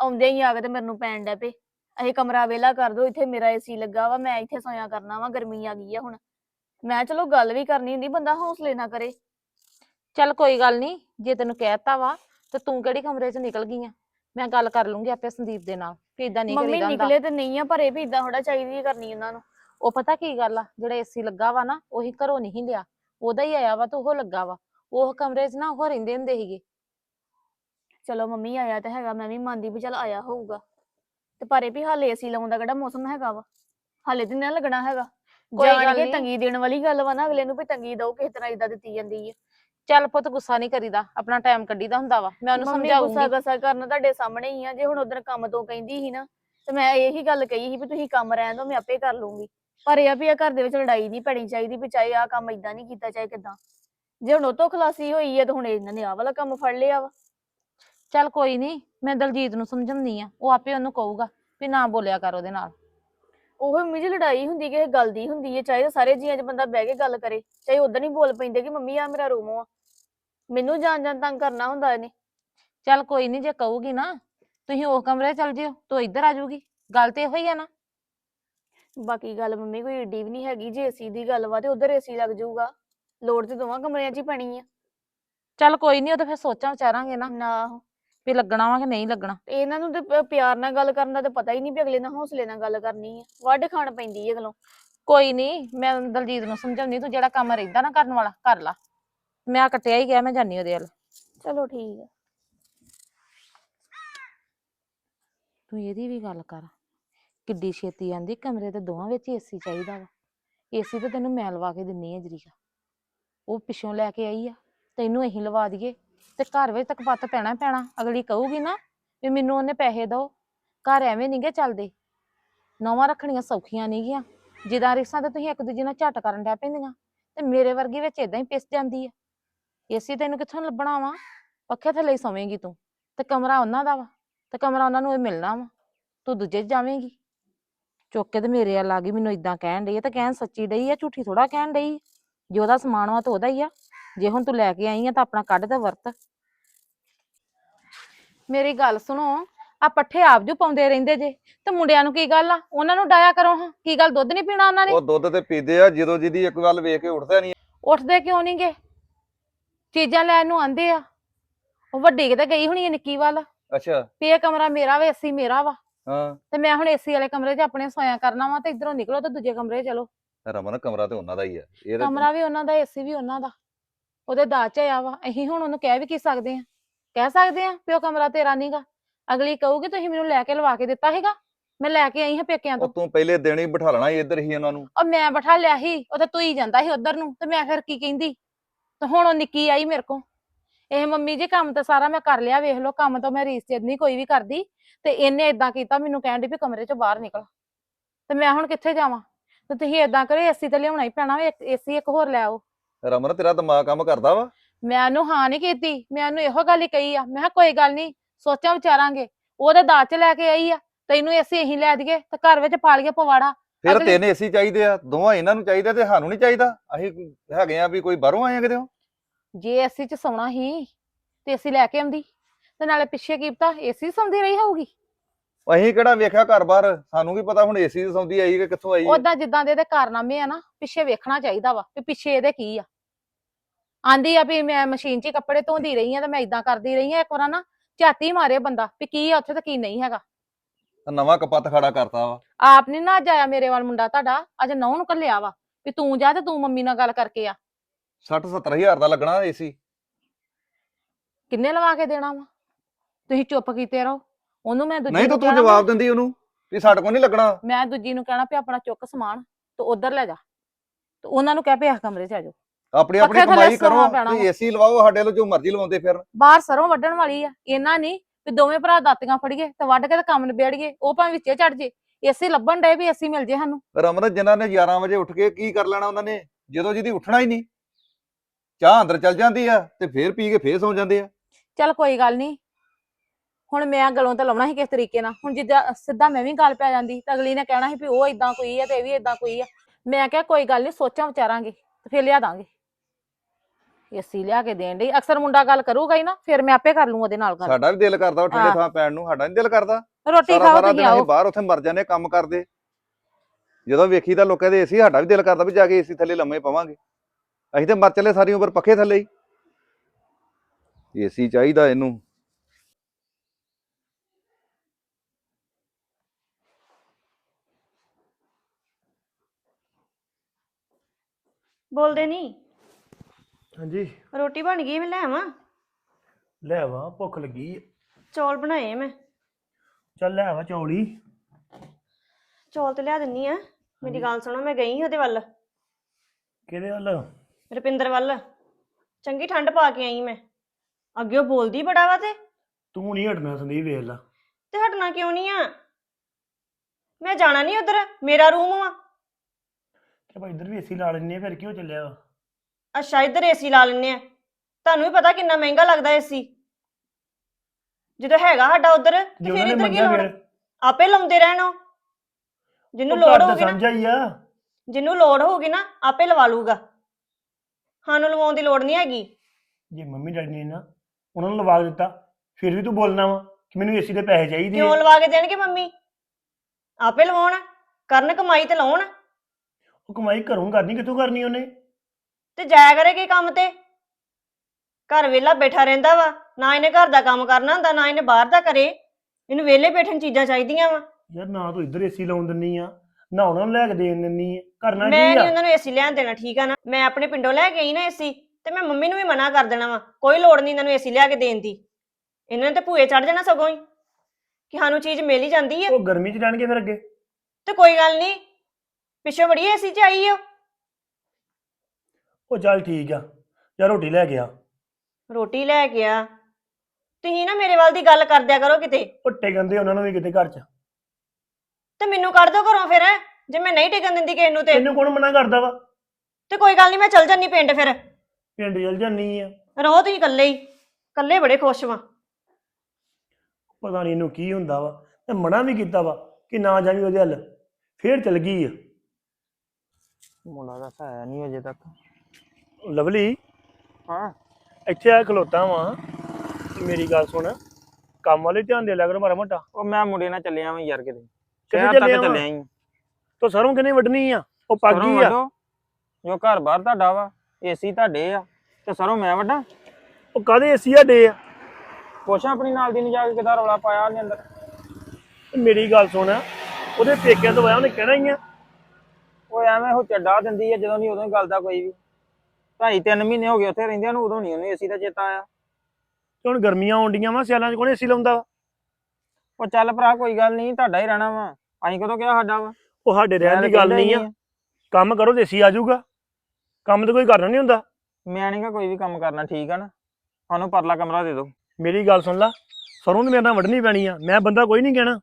ਆਉਂਦੇ ਹੀ ਆ ਕੇ ਤੇ ਮੈਨੂੰ ਪੈਣ ਡੈ ਪਏ। ਅਸੀਂ ਕਮਰਾ ਵਿਹਲਾ ਕਰ ਦੋ ਇੱਥੇ ਮੇਰਾ ਏਸੀ ਲੱਗਾ ਵਾ ਮੈਂ ਇੱਥੇ ਸੋਇਆ ਕਰਨਾ ਵਾ ਗਰਮੀ ਆ ਗਈ ਆ ਹੁਣ। ਮੈਂ ਚਲੋ ਗੱਲ ਵੀ ਕਰਨੀ ਹੁੰਦੀ ਬੰਦਾ ਹੌਸਲੇ ਨਾ ਕਰੇ। ਚੱਲ ਕੋਈ ਗੱਲ ਨਹੀਂ ਜੇ ਤੈਨੂੰ ਕਹਿਤਾ ਵਾ ਤੇ ਤੂੰ ਕਿਹੜੀ ਕਮਰੇ 'ਚ ਨਿਕਲ ਗਈ ਆ? ਮੈਂ ਗੱਲ ਕਰ ਲੂੰਗੀ ਆਪੇ ਸੰਦੀਪ ਦੇ ਨਾਲ ਕਿ ਇਦਾਂ ਨਹੀਂ ਮੰਮੀ ਕਰੀਦਾ ਹੁੰਦਾ। ਨਿਕਲੇ ਤੇ ਨਹੀਂ ਆ ਪਰ ਇਹ ਵੀ ਇਦਾਂ ਥੋੜਾ ਚਾਹੀਦੀ ਕਰਨੀ ਉਹਨਾਂ ਨੂੰ। ਉਹ ਪਤਾ ਕੀ ਗੱਲ ਆ ਜਿਹੜਾ ਏਸੀ ਲੱਗਾ ਵਾ ਨਾ ਉਹੀ ਘਰੋਂ ਨਹੀਂ ਲਿਆ। ਉਹਦਾ ਹੀ ਆਇਆ ਵਾ ਤੇ ਉਹ ਲੱਗਾ ਵਾ। ਉਹ ਕਮਰੇ 'ਚ ਨਾ ਉਹ ਰਹਿੰਦੇ ਹੁੰਦੇ ਸੀਗੇ। ਚਲੋ ਮੰਮੀ ਆਇਆ ਤਾਂ ਹੈਗਾ ਮੈਂ ਵੀ ਮੰਨਦੀ ਵੀ ਚਲ ਆਇਆ ਹੋਊਗਾ। ਤੇ ਪਰ ਇਹ ਵੀ ਹਾਲੇ ਏਸੀ ਲਾਉਣ ਦਾ ਕਿਹੜਾ ਮੌਸਮ ਹੈਗਾ ਵਾ? ਹਾਲੇ ਤੇ ਨਾ ਲੱਗਣਾ ਹੈਗਾ। ਕੋਈ ਗੱਲ ਜਾਣ ਕੇ ਨੀ। ਤੰਗੀ ਦੇਣ ਵਾਲੀ ਗੱਲ ਵਾ ਨਾ ਅਗਲੇ ਨੂੰ ਵੀ ਤੰਗੀ ਦਓ ਕਿਸੇ ਤਰ੍ਹਾਂ ਇਦਾਂ ਦਿੱਤੀ ਜਾਂਦੀ ਹੈ ਚੱਲ ਪੁੱਤ ਗੁੱਸਾ ਨਹੀਂ ਕਰੀਦਾ ਆਪਣਾ ਟਾਈਮ ਕੱਢੀਦਾ ਹੁੰਦਾ ਵਾ ਮੈਂ ਉਹਨੂੰ ਮੰਮੀ ਗੁੱਸਾ ਸਮਝਾਉਂਗੀ ਗੱਸਾ ਕਰਨਾ ਤੁਹਾਡੇ ਸਾਹਮਣੇ ਹੀ ਆ ਜੇ ਹੁਣ ਉਧਰ ਕੰਮ ਤੋਂ ਕਹਿੰਦੀ ਸੀ ਨਾ ਤੇ ਮੈਂ ਇਹੀ ਗੱਲ ਕਹੀ ਸੀ ਵੀ ਤੁਸੀਂ ਕੰਮ ਰਹਿਣ ਦਿਓ ਮੈਂ ਆਪੇ ਕਰ ਲੂੰਗੀ। ਪਰ ਇਹ ਆ ਵੀ ਆ ਘਰ ਦੇ ਵਿੱਚ ਲੜਾਈ ਨਹੀਂ ਪੈਣੀ ਚਾਹੀਦੀ ਵੀ ਚਾਹੇ ਆ ਕੰਮ ਇਦਾਂ ਨਹੀਂ ਕੀਤਾ ਚਾਹੇ ਕਿਦਾਂ। ਜੇ ਹੁਣ ਉਹ ਤੋਂ ਖਲਾਸੀ ਹੋਈ ਹੈ ਤਾਂ ਹੁਣ ਇਹਨਾਂ ਨੇ ਆ ਵਾਲਾ ਕੰਮ ਫੜ ਲਿਆ ਵਾ। ਚੱਲ ਕੋਈ ਨਹੀਂ ਮੈਂ ਦਲਜੀਤ ਨੂੰ ਸਮਝਾਉਂਦੀ ਆ ਉਹ ਆਪੇ ਉਹਨੂੰ ਕਹੂਗਾ ਵੀ ਨਾ ਬੋਲਿਆ ਕਰ ਉਹਦੇ ਨਾਲ। ਉਹ ਜੀ ਲੜਾਈ ਹੁੰਦੀ ਕਿਸੇ ਗੱਲ ਦੀ ਹੁੰਦੀ ਹੈ ਚਾਹੇ ਸਾਰੇ ਜੀਆਂ 'ਚ ਬੰਦਾ ਬਹਿ ਕੇ ਗੱਲ ਕਰੇ ਚਾਹੇ ਉਦੋਂ ਨਹੀਂ ਬੋਲ ਪੈਂਦੇ ਕਿ ਮੰਮੀ ਆ ਮੇਰਾ ਰੂਮ ਆ ਮੈਨੂੰ ਜਾਣ ਜਾਣ ਤੰਗ ਕਰਨਾ ਹੁੰਦਾ ਇਹਨੇ। ਚੱਲ ਕੋਈ ਨਹੀਂ ਜੇ ਕਹੂਗੀ ਨਾ ਤੁਸੀਂ ਉਹ ਕਮਰੇ ਚੱਲ ਜਿਓ ਤੂੰ ਇੱਧਰ ਆ ਜਾਊਗੀ। ਗੱਲ ਤੇ ਇਹੋ ਹੀ ਆ ਨਾ। ਬਾਕੀ ਗੱਲ ਮੰਮੀ ਕੋਈ ਏਡੀ ਵੀ ਨਹੀਂ ਹੈਗੀ ਜੇ ਏਸੀ ਦੀ ਗੱਲ ਵਾ ਤੇ ਉਧਰ ਏਸੀ ਲੱਗ ਜਾਊਗਾ। ਲੋੜ ਤੇ ਦੋਵਾਂ ਕਮਰਿਆਂ 'ਚ ਹੀ ਪੈਣੀ ਆ। ਚੱਲ ਕੋਈ ਨਹੀਂ ਉਹ ਤਾਂ ਫਿਰ ਸੋਚਾਂ ਵਿਚਾਰਾਂਗੇ ਨਾ। ਨਾ। ਵੀ ਲੱਗਣਾ ਵਾ ਕਿ ਨਹੀਂ ਲੱਗਣਾ। ਇਹਨਾਂ ਨੂੰ ਤੇ ਪ- ਪਿਆਰ ਨਾਲ ਗੱਲ ਕਰਨ ਦਾ ਤੇ ਪਤਾ ਹੀ ਨਹੀਂ ਵੀ ਅਗਲੇ ਨਾਲ ਹੌਸਲੇ ਨਾਲ ਗੱਲ ਕਰਨੀ ਹੈ ਵੱਢ ਖਾਣ ਪੈਂਦੀ ਹੈ ਅਗਲੋਂ। ਕੋਈ ਨਹੀਂ ਮੈਂ ਦਲਜੀਤ ਨੂੰ ਸਮਝਾਉਂਦੀ ਤੂੰ ਜਿਹੜਾ ਕੰਮ ਰਹਿੰਦਾ ਨਾ ਕਰਨ ਵਾਲਾ ਕਰ ਲਾ। ਮੈਂ ਆ ਕੱਟਿਆ ਹੀ ਗਿਆ ਮੈਂ ਜਾਨੀ ਉਹਦੇ ਵੱਲ। ਚਲੋ ਠੀਕ ਆ। ਤੂੰ ਇਹਦੀ ਵੀ ਗੱਲ ਕਰ ਕਿੱਡੀ ਛੇਤੀ ਆਂਦੀ ਕਮਰੇ ਤੇ ਦੋਵਾਂ ਵਿੱਚ ਏਸੀ ਚਾਹੀਦਾ ਵਾ। ਏਸੀ ਤੇ ਤੈਨੂੰ ਮੈਂ ਲਵਾ ਕੇ ਦਿੰਨੀ ਆ ਜਰੀਕਾ। ਉਹ ਪਿੱਛੋਂ ਲੈ ਕੇ ਆਈ ਆ ਤੈਨੂੰ ਅਸੀਂ ਲਵਾ ਦਈਏ ਤੇ ਘਰ ਵਿੱਚ ਤੱਕ ਪੱਤ ਪੈਣਾ ਪੈਣਾ। ਅਗਲੀ ਕਹੂਗੀ ਨਾ ਵੀ ਮੈਨੂੰ ਉਹਨੇ ਪੈਸੇ ਦਿਓ ਘਰ ਐਵੇਂ ਨਹੀਂਗੇ ਚੱਲਦੇ। ਨਵਾਂ ਰੱਖਣੀਆਂ ਸੌਖੀਆਂ ਨਹੀਂਗੀਆਂ ਜਿੱਦਾਂ ਰਿਕਸਾਂ ਤੇ ਤੁਸੀਂ ਇੱਕ ਦੂਜੇ ਨਾਲ ਝੱਟ ਕਰਨ ਡੈ ਪੈਂਦੀਆਂ ਤੇ ਮੇਰੇ ਵਰਗੀ ਵਿੱਚ ਇਦਾਂ ਹੀ ਪਿਸ ਜਾਂਦੀ ਆ। ਏਸੀ ਤੈਨੂੰ ਕਿੱਥੋਂ ਲੱਭਣਾ ਵਾ? ਪੱਖੇ ਥੱਲੇ ਹੀ ਸੌਵੇਂਗੀ ਤੂੰ। ਤੇ ਕਮਰਾ ਉਹਨਾਂ ਦਾ ਵਾ। ਤੇ ਕਮਰਾ ਉਹਨਾਂ ਨੂੰ ਇਹ ਮਿਲਣਾ ਵਾ। ਤੂੰ ਦੂਜੇ 'ਚ ਜਾਵੇਂਗੀ। ਚੁੱਕ ਕੇ ਤੇ ਮੇਰੇ ਆ ਗਈ। ਮੈਨੂੰ ਇਦਾਂ ਕਹਿਣ ਡਈ ਆ ਤੇ ਕਹਿਣ ਸੱਚੀ ਡਈ ਆ ਝੂਠੀ ਥੋੜਾ ਕਹਿਣ ਡਈ ਜੇ ਉਹਦਾ ਸਮਾਨ ਵਾ ਤਾਂ ਉਹਦਾ ਹੀ ਆ। ਜੇ ਹੁਣ ਤੂੰ ਲੈ ਕੇ ਆਈ ਆ ਤਾਂ ਆਪਣਾ ਕੱਢ ਤੇ ਵਰਤ। ਮੇਰੀ ਗੱਲ ਸੁਣੋ। ਆ ਪੱਠੇ ਆਪ ਜੋ ਪਾਉਂਦੇ ਰਹਿੰਦੇ ਜੇ। ਤੇ ਮੁੰਡਿਆਂ ਨੂੰ ਕੀ ਗੱਲ ਆ? ਉਹਨਾਂ ਨੂੰ ਡਾਇਆ ਕਰੋ ਹਾਂ। ਕੀ ਗੱਲ ਦੁੱਧ ਨਹੀਂ ਪੀਣਾ ਉਹਨਾਂ ਨੇ? ਉਹ ਦੁੱਧ ਤੇ ਪੀਂਦੇ ਆ। ਜਦੋਂ ਜਿਹਦੀ ਇੱਕ ਗੱਲ ਵੇਖ ਕੇ ਉੱਠਦਾ ਨਹੀਂ ਉੱਠਦੇ ਕਿਉਂ ਨਹੀਂਗੇ ਚੀਜ਼ਾਂ ਲੈਣ ਨੂੰ ਆਂਦੇ ਆ। ਉਹ ਵੱਡੀ ਕਿਤੇ ਗਈ ਹੋਣੀ ਆ ਨਿੱਕੀ ਵੱਲ। ਅੱਛਾ। ਵੀ ਇਹ ਕਮਰਾ ਮੇਰਾ ਵਾ ਏਸੀ ਮੇਰਾ ਵਾ। ਹਾਂ। ਤੇ ਮੈਂ ਹੁਣ ਏਸੀ ਵਾਲੇ ਕਮਰੇ 'ਚ ਆਪਣੇ ਸੋਇਆ ਕਰਨਾ ਵਾ ਤੇ ਇਧਰੋਂ ਨਿਕਲੋ ਤੇ ਦੂਜੇ ਕਮਰੇ 'ਚ ਚਲੋ। ਰਮਨ ਕਮਰਾ ਤੇ ਉਹਨਾਂ ਦਾ ਹੀ ਆ। ਇਹ ਤਾਂ ਕਮਰਾ ਵੀ ਉਹਨਾਂ ਦਾ ਏਸੀ ਵੀ ਉਹਨਾਂ ਦਾ। ਉਹਦੇ ਦਾਜ 'ਚ ਆਇਆ ਵਾ। ਅਸੀਂ ਹੁਣ ਉਹਨੂੰ ਕਹਿ ਵੀ ਕੀ ਸਕਦੇ ਆ? ਕਹਿ ਸਕਦੇ ਆ ਵੀ ਉਹ ਕਮਰਾ ਤੇਰਾ ਨਹੀਂਗਾ ਅਗਲੀ ਕਹੂਗੀ ਤੁਸੀਂ ਮੈਨੂੰ ਲੈ ਕੇ ਲਵਾ ਕੇ ਦਿੱਤਾ ਹੈਗਾ ਮੈਂ ਲੈ ਕੇ ਆਈ ਹਾਂ ਪੇਕਿਆਂ ਉਹ ਤੋਂ ਤੂੰ ਪਹਿਲੇ ਦਿਨ ਹੀ ਬਿਠਾ ਲੈਣਾ ਸੀ ਇੱਧਰ ਹੀ ਉਹਨਾਂ ਨੂੰ। ਉਹ ਮੈਂ ਬਿਠਾ ਲਿਆ ਸੀ। ਉਹ ਤਾਂ ਤੂੰ ਹੀ ਜਾਂਦਾ ਸੀ ਉਧਰ ਨੂੰ। ਤੇ ਮੈਂ ਫਿਰ ਕੀ ਕਹਿੰਦੀ? ਤੇ ਹੁਣ ਉਹ ਨਿੱਕੀ ਆਈ ਮੇਰੇ ਕੋ ਇਹ ਮੰਮੀ ਜੀ ਕੰਮ ਤਾਂ ਸਾਰਾ ਮੈਂ ਕਰ ਲਿਆ ਵੇਖ ਲਓ ਕੰਮ ਤਾਂ ਮੈਂ ਰੀਸ ਨਹੀਂ ਕੋਈ ਵੀ ਕਰਦੀ ਤੇ ਇਹਨੇ ਇਦਾਂ ਕੀਤਾ ਮੈਨੂੰ ਕਹਿਣ ਦੀ ਵੀ ਕਮਰੇ ਚੋਂ ਬਾਹਰ ਨਿਕਲ। ਤੇ ਮੈਂ ਹੁਣ ਕਿੱਥੇ ਜਾਵਾਂ? ਤੇ ਤੁਸੀਂ ਇਦਾਂ ਕਰੋ ਏਸੀ ਤੇ ਲਿਆਉਣਾ ਹੀ ਪੈਣਾ ਵਾ ਏਸੀ ਇੱਕ ਹੋਰ ਲੈ ਆਓ। ਰਮਨ ਤੇਰਾ ਦਿਮਾਗ ਕੰਮ ਕਰਦਾ ਵਾ? ਮੈਂ ਉਹਨੂੰ ਹਾਂ ਨਹੀਂ ਕੀਤੀ ਮੈਂ ਉਹਨੂੰ ਇਹੋ ਗੱਲ ਹੀ ਕਹੀ ਆ। ਮੈਂ ਕਿਹਾ ਕੋਈ ਗੱਲ ਨਹੀਂ ਸੋਚਾਂ ਵਿਚਾਰਾਂਗੇ। ਉਹਦੇ ਚ ਲੈ ਕੇ ਆਈ ਆ ਤੈਨੂੰ ਏਸੀ ਅਸੀਂ ਲੈ ਦਈਏ ਤੇ ਘਰ ਵਿੱਚ ਪਾ ਲਈਏ ਪਵਾੜਾ। ਫਿਰ ਅਗਲੀ- ਤਿੰਨ ਏਸੀ ਚਾਹੀਦੇ ਆ ਦੋਵਾਂ ਇਹਨਾਂ ਨੂੰ ਚਾਹੀਦਾ ਤੇ ਸਾਨੂੰ ਨਹੀਂ ਚਾਹੀਦਾ? ਅਸੀਂ ਹੈਗੇ ਆ ਵੀ ਕੋਈ ਬਾਹਰੋਂ ਆਏ ਆ ਕਿਤੇ? ਜੇ ਏਸੀ ਚ ਸੌਣਾ ਹੀ ਤੇ ਏਸੀ ਲੈ ਕੇ ਆਉਂਦੀ ਤੇ ਨਾਲੇ ਪਿੱਛੇ ਕੀ ਪਤਾ ਏਸੀ ਸੌਂਦੀ ਰਹੀ ਹੋਊਗੀ? ਅਸੀਂ ਕਿਹੜਾ ਵੇਖਿਆ ਘਰ-ਬਾਰ ਸਾਨੂੰ ਕੀ ਪਤਾ ਹੁਣ ਏਸੀ ਦੀ ਸੌਂਦੀ ਆਈ ਕਿ ਕਿੱਥੋਂ ਆਈ? ਆ। ਉਦਾਂ ਜਿੱਦਾਂ ਦੇ ਇਹਦੇ ਕਾਰਨਾਮੇ ਆ ਨਾ ਪਿੱਛੇ ਵੇਖਣਾ ਚਾਹੀਦਾ ਵਾ ਵੀ ਪਿੱਛੇ ਇਹਦੇ ਕੀ ਆ। ਆਂਦੀ ਆ ਵੀ ਮੈਂ ਮਸ਼ੀਨ 'ਚ ਹੀ ਕੱਪੜੇ ਧੋਂਦੀ ਰਹੀ ਆ ਤੇ ਮੈਂ ਇਦਾਂ ਕਰਦੀ ਰਹੀ ਆ ਇੱਕ ਵਾਰ ਨਾ ਝਾਤੀ ਮਾਰੇ ਬੰਦਾ ਵੀ ਕੀ ਆ ਉੱਥੇ ਤੇ ਕੀ ਨਹੀਂ ਹੈਗਾ। ਤਾਂ ਨਵਾਂ ਕਪੱਤ ਖੜਾ ਕਰਤਾ ਵਾ। ਆਪ ਨੀ ਨਾ ਅੱਜ ਆਇਆ ਮੇਰੇ ਵੱਲ ਮੁੰਡਾ ਤੁਹਾਡਾ ਅੱਜ ਨਹੁੰ ਨੂੰ ਘੱਲਿਆ ਵਾ ਵੀ ਤੂੰ ਜਾ ਤੇ ਤੂੰ ਮੰਮੀ ਨਾਲ ਗੱਲ ਕਰਕੇ ਆ। 60-70 ਹਜ਼ਾਰ ਦਾ ਲੱਗਣਾ ਏਸੀ ਕਿੰਨੇ ਲਵਾ ਕੇ ਦੇਣਾ ਵਾ? ਤੁਸੀਂ ਚੁੱਪ ਕੀਤੇ ਰਹੋ। ਉਹਨੂੰ ਮੈਂ ਦੂਜੀ ਨਹੀਂ ਤਾਂ ਨੂੰ ਤੂੰ ਕਹਿਣਾ ਜਵਾਬ ਦਿੰਦੀ ਉਹਨੂੰ ਵੀ ਸਾਡੇ ਕੋਲ ਨਹੀਂ ਲੱਗਣਾ। ਮੈਂ ਦੂਜੀ ਨੂੰ ਕਹਿਣਾ ਵੀ ਆਪਣਾ ਚੁੱਕ ਸਮਾਨ ਤੇ ਉਧਰ ਲੈ ਜਾ। ਤੇ ਉਹਨਾਂ ਨੂੰ ਕਹਿ ਪਿਆ ਕਮਰੇ 'ਚ ਆ ਜਾਓ। ਆਪਣੀ ਆਪਣੀ ਪੱਖੇ ਥੱਲੇ ਕਮਾਈ ਕਰੋ ਸੌਣਾ ਪੈਣਾ ਤੁਸੀਂ। ਏਸੀ ਲਵਾਓ ਸਾਡੇ ਲੋ ਜੋ ਮਰਜ਼ੀ ਲਵਾਉਂਦੇ ਫਿਰ ਬਾਹਰ ਸਰੋਂ ਵੱਢਣ ਵਾਲੀ ਆ ਇਹਨਾਂ ਨਹੀਂ ਵੀ ਦੋਵੇਂ ਭਰਾ ਦਾਤੀਆਂ ਫੜੀਏ ਤੇ ਵੱਢ ਕੇ ਤੇ ਕੰਮ ਨਿਬੇੜੀਏ ਉਹ ਭਾਵੇਂ ਵਿੱਚੇ ਚੜ ਜੇ ਏਸੀ ਲੱਭਣ ਡਏ ਵੀ ਏਸੀ ਮਿਲ ਜੇ ਸਾਨੂੰ। ਰਮਨ ਜਿਨ੍ਹਾਂ ਨੇ 11 ਵਜੇ ਉੱਠ ਕੇ ਕੀ ਕਰ ਲੈਣਾ ਉਹਨਾਂ ਨੇ? ਜਦੋਂ ਜਿਹਦੀ ਉੱਠਣਾ ਹੀ ਨਹੀਂ। ਚਾਹ ਅੰਦਰ ਚੱਲ ਜਾਂਦੀ ਆ ਤੇ ਫੇਰ ਪੀ ਕੇ ਫੇਰ ਸੌਂ ਜਾਂਦੇ ਆ। ਚੱਲ ਕੋਈ ਗੱਲ ਨਹੀਂ। ਹੁਣ ਮੈਂ ਗਲੋਂ ਤਾਂ ਲਾਉਣਾ ਸੀ ਕਿਸ ਤਰੀਕੇ ਨਾਲ। ਹੁਣ ਜਿੱਦਾਂ ਸਿੱਧਾ ਮੈਂ ਵੀ ਗੱਲ ਪੈ ਜਾਂਦੀ ਤਾਂ ਅਗਲੀ ਨੇ ਕਹਿਣਾ ਸੀ ਵੀ ਉਹ ਇਦਾਂ ਕੋਈ ਆ ਤੇ ਇਹ ਵੀ ਇਦਾਂ ਕੋਈ ਆ। ਮੈਂ ਕਿਹਾ ਕੋਈ ਗੱਲ ਨਹੀਂ ਸੋਚਾਂ ਵਿਚਾਰਾਂਗੇ ਤੇ ਫਿਰ ਲਿਆ ਦਾਂਗੇ। ਏਸੀ ਲਿਆ ਕੇ ਦੇਣ ਡਈ। ਅਕਸਰ ਮੁੰਡਾ ਗੱਲ ਕਰੂਗਾ ਹੀ ਨਾ ਫਿਰ ਮੈਂ ਆਪੇ ਕਰ ਲੂੰ ਉਹਦੇ ਨਾਲ ਗੱਲ। ਸਾਡਾ ਵੀ ਦਿਲ ਕਰਦਾ ਉਹ ਠੰਡੇ ਹਾਂ। ਥਾਂ ਪੈਣ ਨੂੰ ਸਾਡਾ ਨਹੀਂ ਦਿਲ ਕਰਦਾ। ਰੋਟੀ ਸਾਰਾ ਖਾਓ ਸਾਰਾ ਤੁਸੀਂ ਦਿਨ ਅਸੀਂ ਆਓ। ਬਾਹਰ ਉੱਥੇ ਮਰ ਜਾਂਦੇ ਕੰਮ ਕਰਦੇ। ਜਦੋਂ ਵੇਖੀ ਤਾਂ ਲੋਕਾਂ ਦੇ ਏਸੀ ਸਾਡਾ ਵੀ ਦਿਲ ਕਰਦਾ ਵੀ ਜਾ ਕੇ ਏਸੀ ਥੱਲੇ ਲੰਮੇ ਪਵਾਂਗੇ। ਅਸੀਂ ਤੇ ਮਰ ਚੱਲੇ ਸਾਰੀ ਉਮਰ ਪੱਖੇ ਥੱਲੇ ਹੀ। ਏਸੀ ਚਾਹੀਦਾ ਇਹਨੂੰ। ਬੋਲਦੇ ਨਹੀਂ ਹਾਂਜੀ। ਰੋਟੀ ਬਣ ਗਈ ਮੈਂ ਲੈ ਆਵਾਂ? ਲੈ ਵਾ ਭੁੱਖ ਲੱਗੀ ਆ। ਚੌਲ ਬਣਾਏ ਮੈਂ। ਚੱਲ ਲੈ ਵਾ ਚੌਲੀ ਚੌਲ ਤੇ ਲਿਆ ਦਿੰਨੀ ਆ। ਮੇਰੀ ਗੱਲ ਸੁਣੋ ਮੈਂ ਗਈ ਸੀ ਉਹਦੇ ਵੱਲ। ਕਿਹਦੇ ਵੱਲ? ਰੁਪਿੰਦਰ ਵੱਲ। ਚੰਗੀ ਠੰਡ ਪਾ ਕੇ ਆਈ ਮੈਂ। ਅੱਗੇ ਉਹ ਬੋਲਦੀ ਬੜਾ ਵਾ ਤੇ। ਤੂੰ ਨਹੀਂ ਹਟਣਾ ਸੰਦੀਪ ਵੇਖ ਲਾ। ਤੇ ਹਟਣਾ ਕਿਉਂ ਨਹੀਂ ਆ? ਮੈਂ ਜਾਣਾ ਨਹੀਂ ਉਧਰ ਮੇਰਾ ਰੂਮ ਵਾ। ਕਿ ਆਪਾਂ ਇੱਧਰ ਵੀ ਏਸੀ ਲਾ ਲੈਨੇ ਆ ਫਿਰ ਕਿਉਂ ਚੱਲਿਆ ਵਾ? ਅੱਛਾ ਇੱਧਰ ਏਸੀ ਲਾ ਲੈਨੇ ਆ। ਤੁਹਾਨੂੰ ਵੀ ਪਤਾ ਕਿੰਨਾ ਮਹਿੰਗਾ ਲੱਗਦਾ ਏਸੀ ਜਦੋਂ ਹੈਗਾ ਸਾਡਾ ਉਧਰ ਜੇ ਤੇ ਉਹਨਾਂ ਫਿਰ ਨੇ ਇੱਧਰ ਕੀ ਲੋੜ ਫਿਰ? ਆਪੇ ਲਾਉਂਦੇ ਰਹਿਣੋ ਜਿਹਨੂੰ ਉਹ ਲੋੜ ਘਰ ਹੋਊਗੀ ਨਾ। ਹੀ ਆ। ਜਿਹਨੂੰ ਲੋੜ ਹੋਊਗੀ ਨਾ ਆਪੇ ਲਵਾ ਲੂਗਾ ਸਾਨੂੰ ਲਵਾਉਣ ਦੀ ਲੋੜ ਨਹੀਂ ਹੈਗੀ। ਜੇ ਮੰਮੀ ਡੈਡੀ ਨੇ ਨਾ ਉਹਨਾਂ ਨੂੰ ਲਵਾ ਦਿੱਤਾ ਫਿਰ ਵੀ ਤੂੰ ਬੋਲਣਾ ਵਾ ਕਿ ਮੈਨੂੰ ਏਸੀ ਦੇ ਪੈਸੇ ਚਾਹੀਦੇ ਕਿਉਂ ਆ। ਲਵਾ ਕੇ ਦੇਣਗੇ ਮੰਮੀ? ਆਪੇ ਲਵਾਉਣ ਕਰਨ ਕਮਾਈ ਤੇ ਲਾਉਣ। ਉਹ ਕਮਾਈ ਘਰੋਂ ਕਰਨੀ ਕਿੱਥੋਂ ਕਰਨੀ ਉਹਨੇ? ਤੇ ਜਾਇਆ ਕਰੇਗੀ ਕੰਮ ਤੇ? ਘਰ ਵਿਹਲਾ ਬੈਠਾ ਰਹਿੰਦਾ ਵਾ ਨਾ ਇਹਨੇ ਘਰ ਦਾ ਕੰਮ ਕਰਨਾ ਹੁੰਦਾ ਨਾ ਇਹਨੇ ਬਾਹਰ ਦਾ ਕਰੇ। ਇਹਨੂੰ ਵਿਹਲੇ ਬੈਠਣ ਚੀਜ਼ਾਂ ਚਾਹੀਦੀਆਂ ਵਾ। ਯਾਰ ਨਾ ਤੂੰ ਇੱਧਰ ਏਸੀ ਲਾਉਣ ਦਿੰਨੀ ਆ ਨਾ ਉਹਨਾਂ ਨੂੰ ਲੈ ਕੇ ਦੇਣ ਦਿੰਨੀ ਆ ਕਰਨਾ ਮੈਂ ਕੀ ਨਹੀਂ ਆ? ਉਹਨਾਂ ਨੂੰ ਏਸੀ ਲੈਣ ਦੇਣਾ ਠੀਕ ਆ ਨਾ? ਮੈਂ ਆਪਣੇ ਪਿੰਡੋਂ ਲੈ ਕੇ ਆਈ ਨਾ ਏਸੀ ਤੇ ਮੈਂ ਮੰਮੀ ਨੂੰ ਵੀ ਮਨਾ ਕਰ ਦੇਣਾ ਵਾ ਕੋਈ ਲੋੜ ਨਹੀਂ ਇਹਨਾਂ ਨੂੰ ਏਸੀ ਲਿਆ ਕੇ ਦੇਣ ਦੀ। ਇਹਨਾਂ ਨੇ ਤੇ ਭੂਏ ਚੜ ਜਾਣਾ ਸਗੋਂ ਹੀ ਕਿ ਸਾਨੂੰ ਚੀਜ਼ ਮਿਲ ਹੀ ਜਾਂਦੀ ਆ। ਉਹ ਗਰਮੀ 'ਚ ਰਹਿਣਗੇ ਫਿਰ ਅੱਗੇ। ਤੇ ਕੋਈ ਗੱਲ ਨਹੀਂ ਪਿੱਛੋਂ ਬੜੀ ਏਸੀ ਚ ਆਈ ਆ ਉਹ ਚੱਲ ਠੀਕ ਆ ਯਾਰ ਰੋਟੀ ਲੈ ਗਿਆ ਰੋਟੀ ਲੈ ਕੇ ਆ। ਤੁਸੀਂ ਨਾ ਮੇਰੇ ਵੱਲ ਦੀ ਗੱਲ ਕਰਦਿਆ ਕਰੋ ਕਿਤੇ। ਉਹ ਟਿਕਣ ਦੇ ਉਹਨਾਂ ਨੂੰ ਵੀ ਕਿਤੇ ਘਰ 'ਚ। ਤੇ ਮੈਨੂੰ ਕੱਢ ਦਿਓ ਘਰੋਂ ਫਿਰ ਜੇ ਮੈਂ ਨਹੀਂ ਟਿਕਣ ਦਿੰਦੀ ਕਿਸੇ ਨੂੰ ਤੇ। ਤੈਨੂੰ ਕੌਣ ਮਨਾ ਕਰਦਾ ਵਾ? ਤੇ ਕੋਈ ਗੱਲ ਨਹੀਂ ਮੈਂ ਚੱਲ ਜਾਨੀ ਪਿੰਡ ਫਿਰ। ਪਿੰਡ ਚਲ ਜਾਨੀ ਆ। ਰਹੋ ਤੁਸੀਂ ਇਕੱਲੇ ਹੀ ਇਕੱਲੇ ਬੜੇ ਖੁਸ਼ ਵਾਂ। ਪਤਾ ਨਹੀਂ ਇਹਨੂੰ ਕੀ ਹੁੰਦਾ ਵਾ ਤੇ ਮਨਾ ਵੀ ਕੀਤਾ ਵਾ ਕਿ ਨਾ ਜਾਵੀਂ ਉਹਦੇ ਹੱਲ ਫੇਰ ਚਲ ਗਈ ਆ। ਮੁੰਡਾ ਦਾ ਆਇਆ ਨਹੀਂ ਅਜੇ ਤੱਕ। ਲਵਲੀ। ਹਾਂ। ਇੱਥੇ ਆ ਖਲੋਤਾ ਵਾਂ। ਮੇਰੀ ਗੱਲ ਸੁਣ। ਕੰਮ ਵਾਲੇ ਧਿਆਨ ਦੇ ਲਿਆ ਕਰ ਮਾਰਾ ਮੋਟਾ। ਉਹ ਮੈਂ ਮੁੰਡੇ ਨਾਲ ਚੱਲਿਆ ਵਾਂ ਯਾਰ ਕਿਤੇ। ਕਿੱਥੇ ਸ਼ਹਿਰ ਤੱਕ ਚੱਲਿਆ ਵਾਂ? ਚੱਲਿਆ ਹੀ ਤੋ ਸਰੋਂ ਕਿਨੇ ਵੱਢਣੀ ਆ? ਉਹ ਸਰੋਂ ਗਈ ਆ। ਵੱਢੋ। ਜੋ ਘਰ ਬਾਹਰ ਤੁਹਾਡਾ ਵਾ ਏਸੀ ਤੁਹਾਡੇ ਆ। ਤੇ ਸਰੋਂ ਮੈਂ ਵੱਡਾ ਉਹ ਕਾਦੇ ਏਸੀ ਆ ਡੇ ਆ? ਪੁੱਛਾਂ ਆਪਣੀ ਨਾਲ ਦੀ ਨੂੰ ਜਾ ਕੇ ਕਿਦਾਂ ਰੌਲਾ ਪਾਇਆ ਉਹਨੇ ਅੰਦਰ। ਤੇ ਮੇਰੀ ਗੱਲ ਸੁਣ। ਉਹਦੇ ਪੇਕਿਆਂ ਤੋਂ ਆਇਆ ਉਹਨੇ ਕਹਿਣਾ ਹੀ ਆ। ਉਹ ਐਵੇਂ ਉਹ ਚੱਡਾ ਦਿੰਦੀ ਆ ਜਦੋਂ ਨਹੀਂ ਉਦੋਂ ਹੀ ਗੱਲ ਦਾ ਕੋਈ ਵੀ। ਢਾਈ ਤਿੰਨ ਮਹੀਨੇ ਹੋ ਗਏ ਉੱਥੇ ਰਹਿੰਦਿਆਂ ਨੂੰ ਉਦੋਂ ਨਹੀਂ ਉਹਨੂੰ ਏਸੀ ਦਾ ਚੇਤਾ ਆਇਆ। ਤੇ ਹੁਣ ਗਰਮੀਆਂ ਆਉਂਦੀਆਂ ਵਾ ਸਿਆਲਾਂ 'ਚ ਕੋਣ ਏਸੀ ਲਾਉਂਦਾ ਵਾ? ਉਹ ਚੱਲ ਭਰਾ ਕੋਈ ਗੱਲ ਨਹੀਂ ਤੁਹਾਡਾ ਹੀ ਰਹਿਣਾ ਵਾ। ਅਸੀਂ ਕਦੋਂ ਕਿਹਾ ਸਾਡਾ ਵਾ? ਉਹ ਸਾਡੇ ਰਹਿਣ ਦੀ ਗੱਲ ਨਹੀਂ ਆ। ਕੰਮ ਕਰੋ ਤੇ ਏਸੀ ਆ ਜਾਊਗਾ। ਕੰਮ ਤੇ ਕੋਈ ਕਰਨਾ ਨਹੀਂ ਹੁੰਦਾ। ਮੈਂ ਨੀ ਗਾ ਕੋਈ ਵੀ ਕੰਮ ਕਰਨਾ ਠੀਕ ਆ ਨਾ? ਸਾਨੂੰ ਪਰਲਾ ਕਮਰਾ ਦੇ ਦਿਓ। ਮੇਰੀ ਗੱਲ ਸੁਣ ਲਾ ਸਰੋਂ ਤੇ ਮੇਰੇ ਨਾਲ ਵੱਢਣੀ ਪੈਣੀ ਆ। ਮੈਂ ਬੰਦਾ ਕੋਈ ਨਹੀਂ ਕਹਿਣਾ।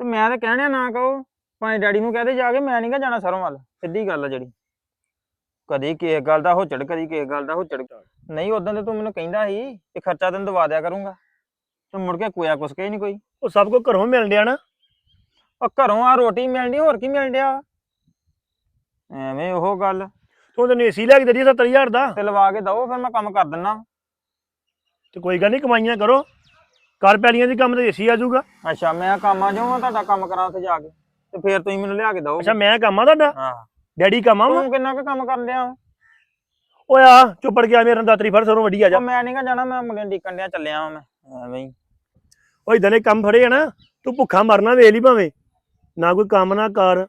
ਤੇ ਮੈਂ ਤਾਂ ਕਹਿਣਿਆ ਨਾ ਕਹੋ ਭਾਵੇਂ ਡੈਡੀ ਨੂੰ ਕਹਦੇ ਜਾ ਕੇ ਮੈਂ ਨੀ ਗਾ ਜਾਣਾ ਸਰੋਂ ਵੱਲ। ਸਿੱਧੀ ਗੱਲ ਆ ਜਿਹੜੀ। ਕਦੀ ਕਿਸੇ ਗੱਲ ਦਾ ਹੋਚੜ ਕਦੀ ਕਿਸੇ ਗੱਲ ਦਾ ਹੋਚੜ। ਨਹੀਂ ਉਦੋਂ ਤੇ ਤੂੰ ਮੈਨੂੰ ਕਹਿੰਦਾ ਸੀ ਕਿ ਖਰਚਾ ਤੈਨੂੰ ਦਵਾ ਦਿਆ ਕਰੂੰਗਾ। ਤੇ ਮੁੜ ਕੇ ਕੋਇਆ ਕੁਛ ਕੇ ਨਹੀਂ ਕੋਈ। ਉਹ ਸਭ ਕੁਝ ਘਰੋਂ ਮਿਲ ਡਿਆ ਨਾ। ਉਹ ਘਰੋਂ ਆ ਰੋਟੀ ਮਿਲਣੀ ਹੋਰ ਕੀ ਮਿਲ ਡਿਆ? ਐਵੇਂ ਉਹ ਗੱਲ। ਤੂੰ ਤੈਨੂੰ ਏਸੀ ਲੈ ਕੇ ਦੇ ਰਹੀ 70000 ਦਾ। ਤੇ ਲਵਾ ਕੇ ਦਓ ਫਿਰ ਮੈਂ ਕੰਮ ਕਰ ਦਿੰਨਾ। ਤੇ ਕੋਈ ਗੱਲ ਨਹੀਂ ਕਮਾਈਆਂ ਕਰੋ। ਕਰ ਪੈਲੀਆਂ ਦੀ ਕੰਮ ਤੇ ਏਸੀ ਆ ਜਾਊਗਾ। ਅੱਛਾ ਮੈਂ ਕੰਮ ਆ ਜਾਵਾਂ ਤੁਹਾਡਾ ਕੰਮ ਕਰਾਂ ਉੱਥੇ ਜਾ ਕੇ। ਤੇ ਫਿਰ ਤੁਸੀਂ ਮੈਨੂੰ ਲਿਆ ਕੇ ਦਓ ਅੱਛਾ ਮੈਂ ਕੰਮ ਆ ਤੁਹਾਡਾ? ਹਾਂ। ਡੈਡੀ ਕੰਮ ਆ ਤੂੰ ਕਿੰਨਾ ਕੁ ਕੰਮ ਕਰਨ ਡਿਆ ਵਾਂ? ਓਏ ਆ ਚੁੱਪੜ ਗਿਆ ਮੇਰੇ ਦਾਤਰੀ ਫੜ ਸਰੋਂ ਵੱਡੀ ਆ ਜਾ। ਉਹ ਮੈਂ ਨੀ ਗਾ ਜਾਣਾ ਮੈਂ ਮੁੰਡਿਆਂ ਡੀਕਣ ਡਿਆ ਚੱਲਿਆ ਵਾਂ ਮੈਂ। ਐਵੇਂ ਹੀ। ਓਏ ਇਦਾਂ ਦੇ ਕੰਮ ਫੜੇ ਆ ਨਾ ਤੂੰ ਭੁੱਖਾ ਮਰਨਾ ਵੇਖ ਲਈ ਭਾਵੇਂ। ਨਾ ਕੋਈ ਕੰਮ ਨਾ ਕਰ।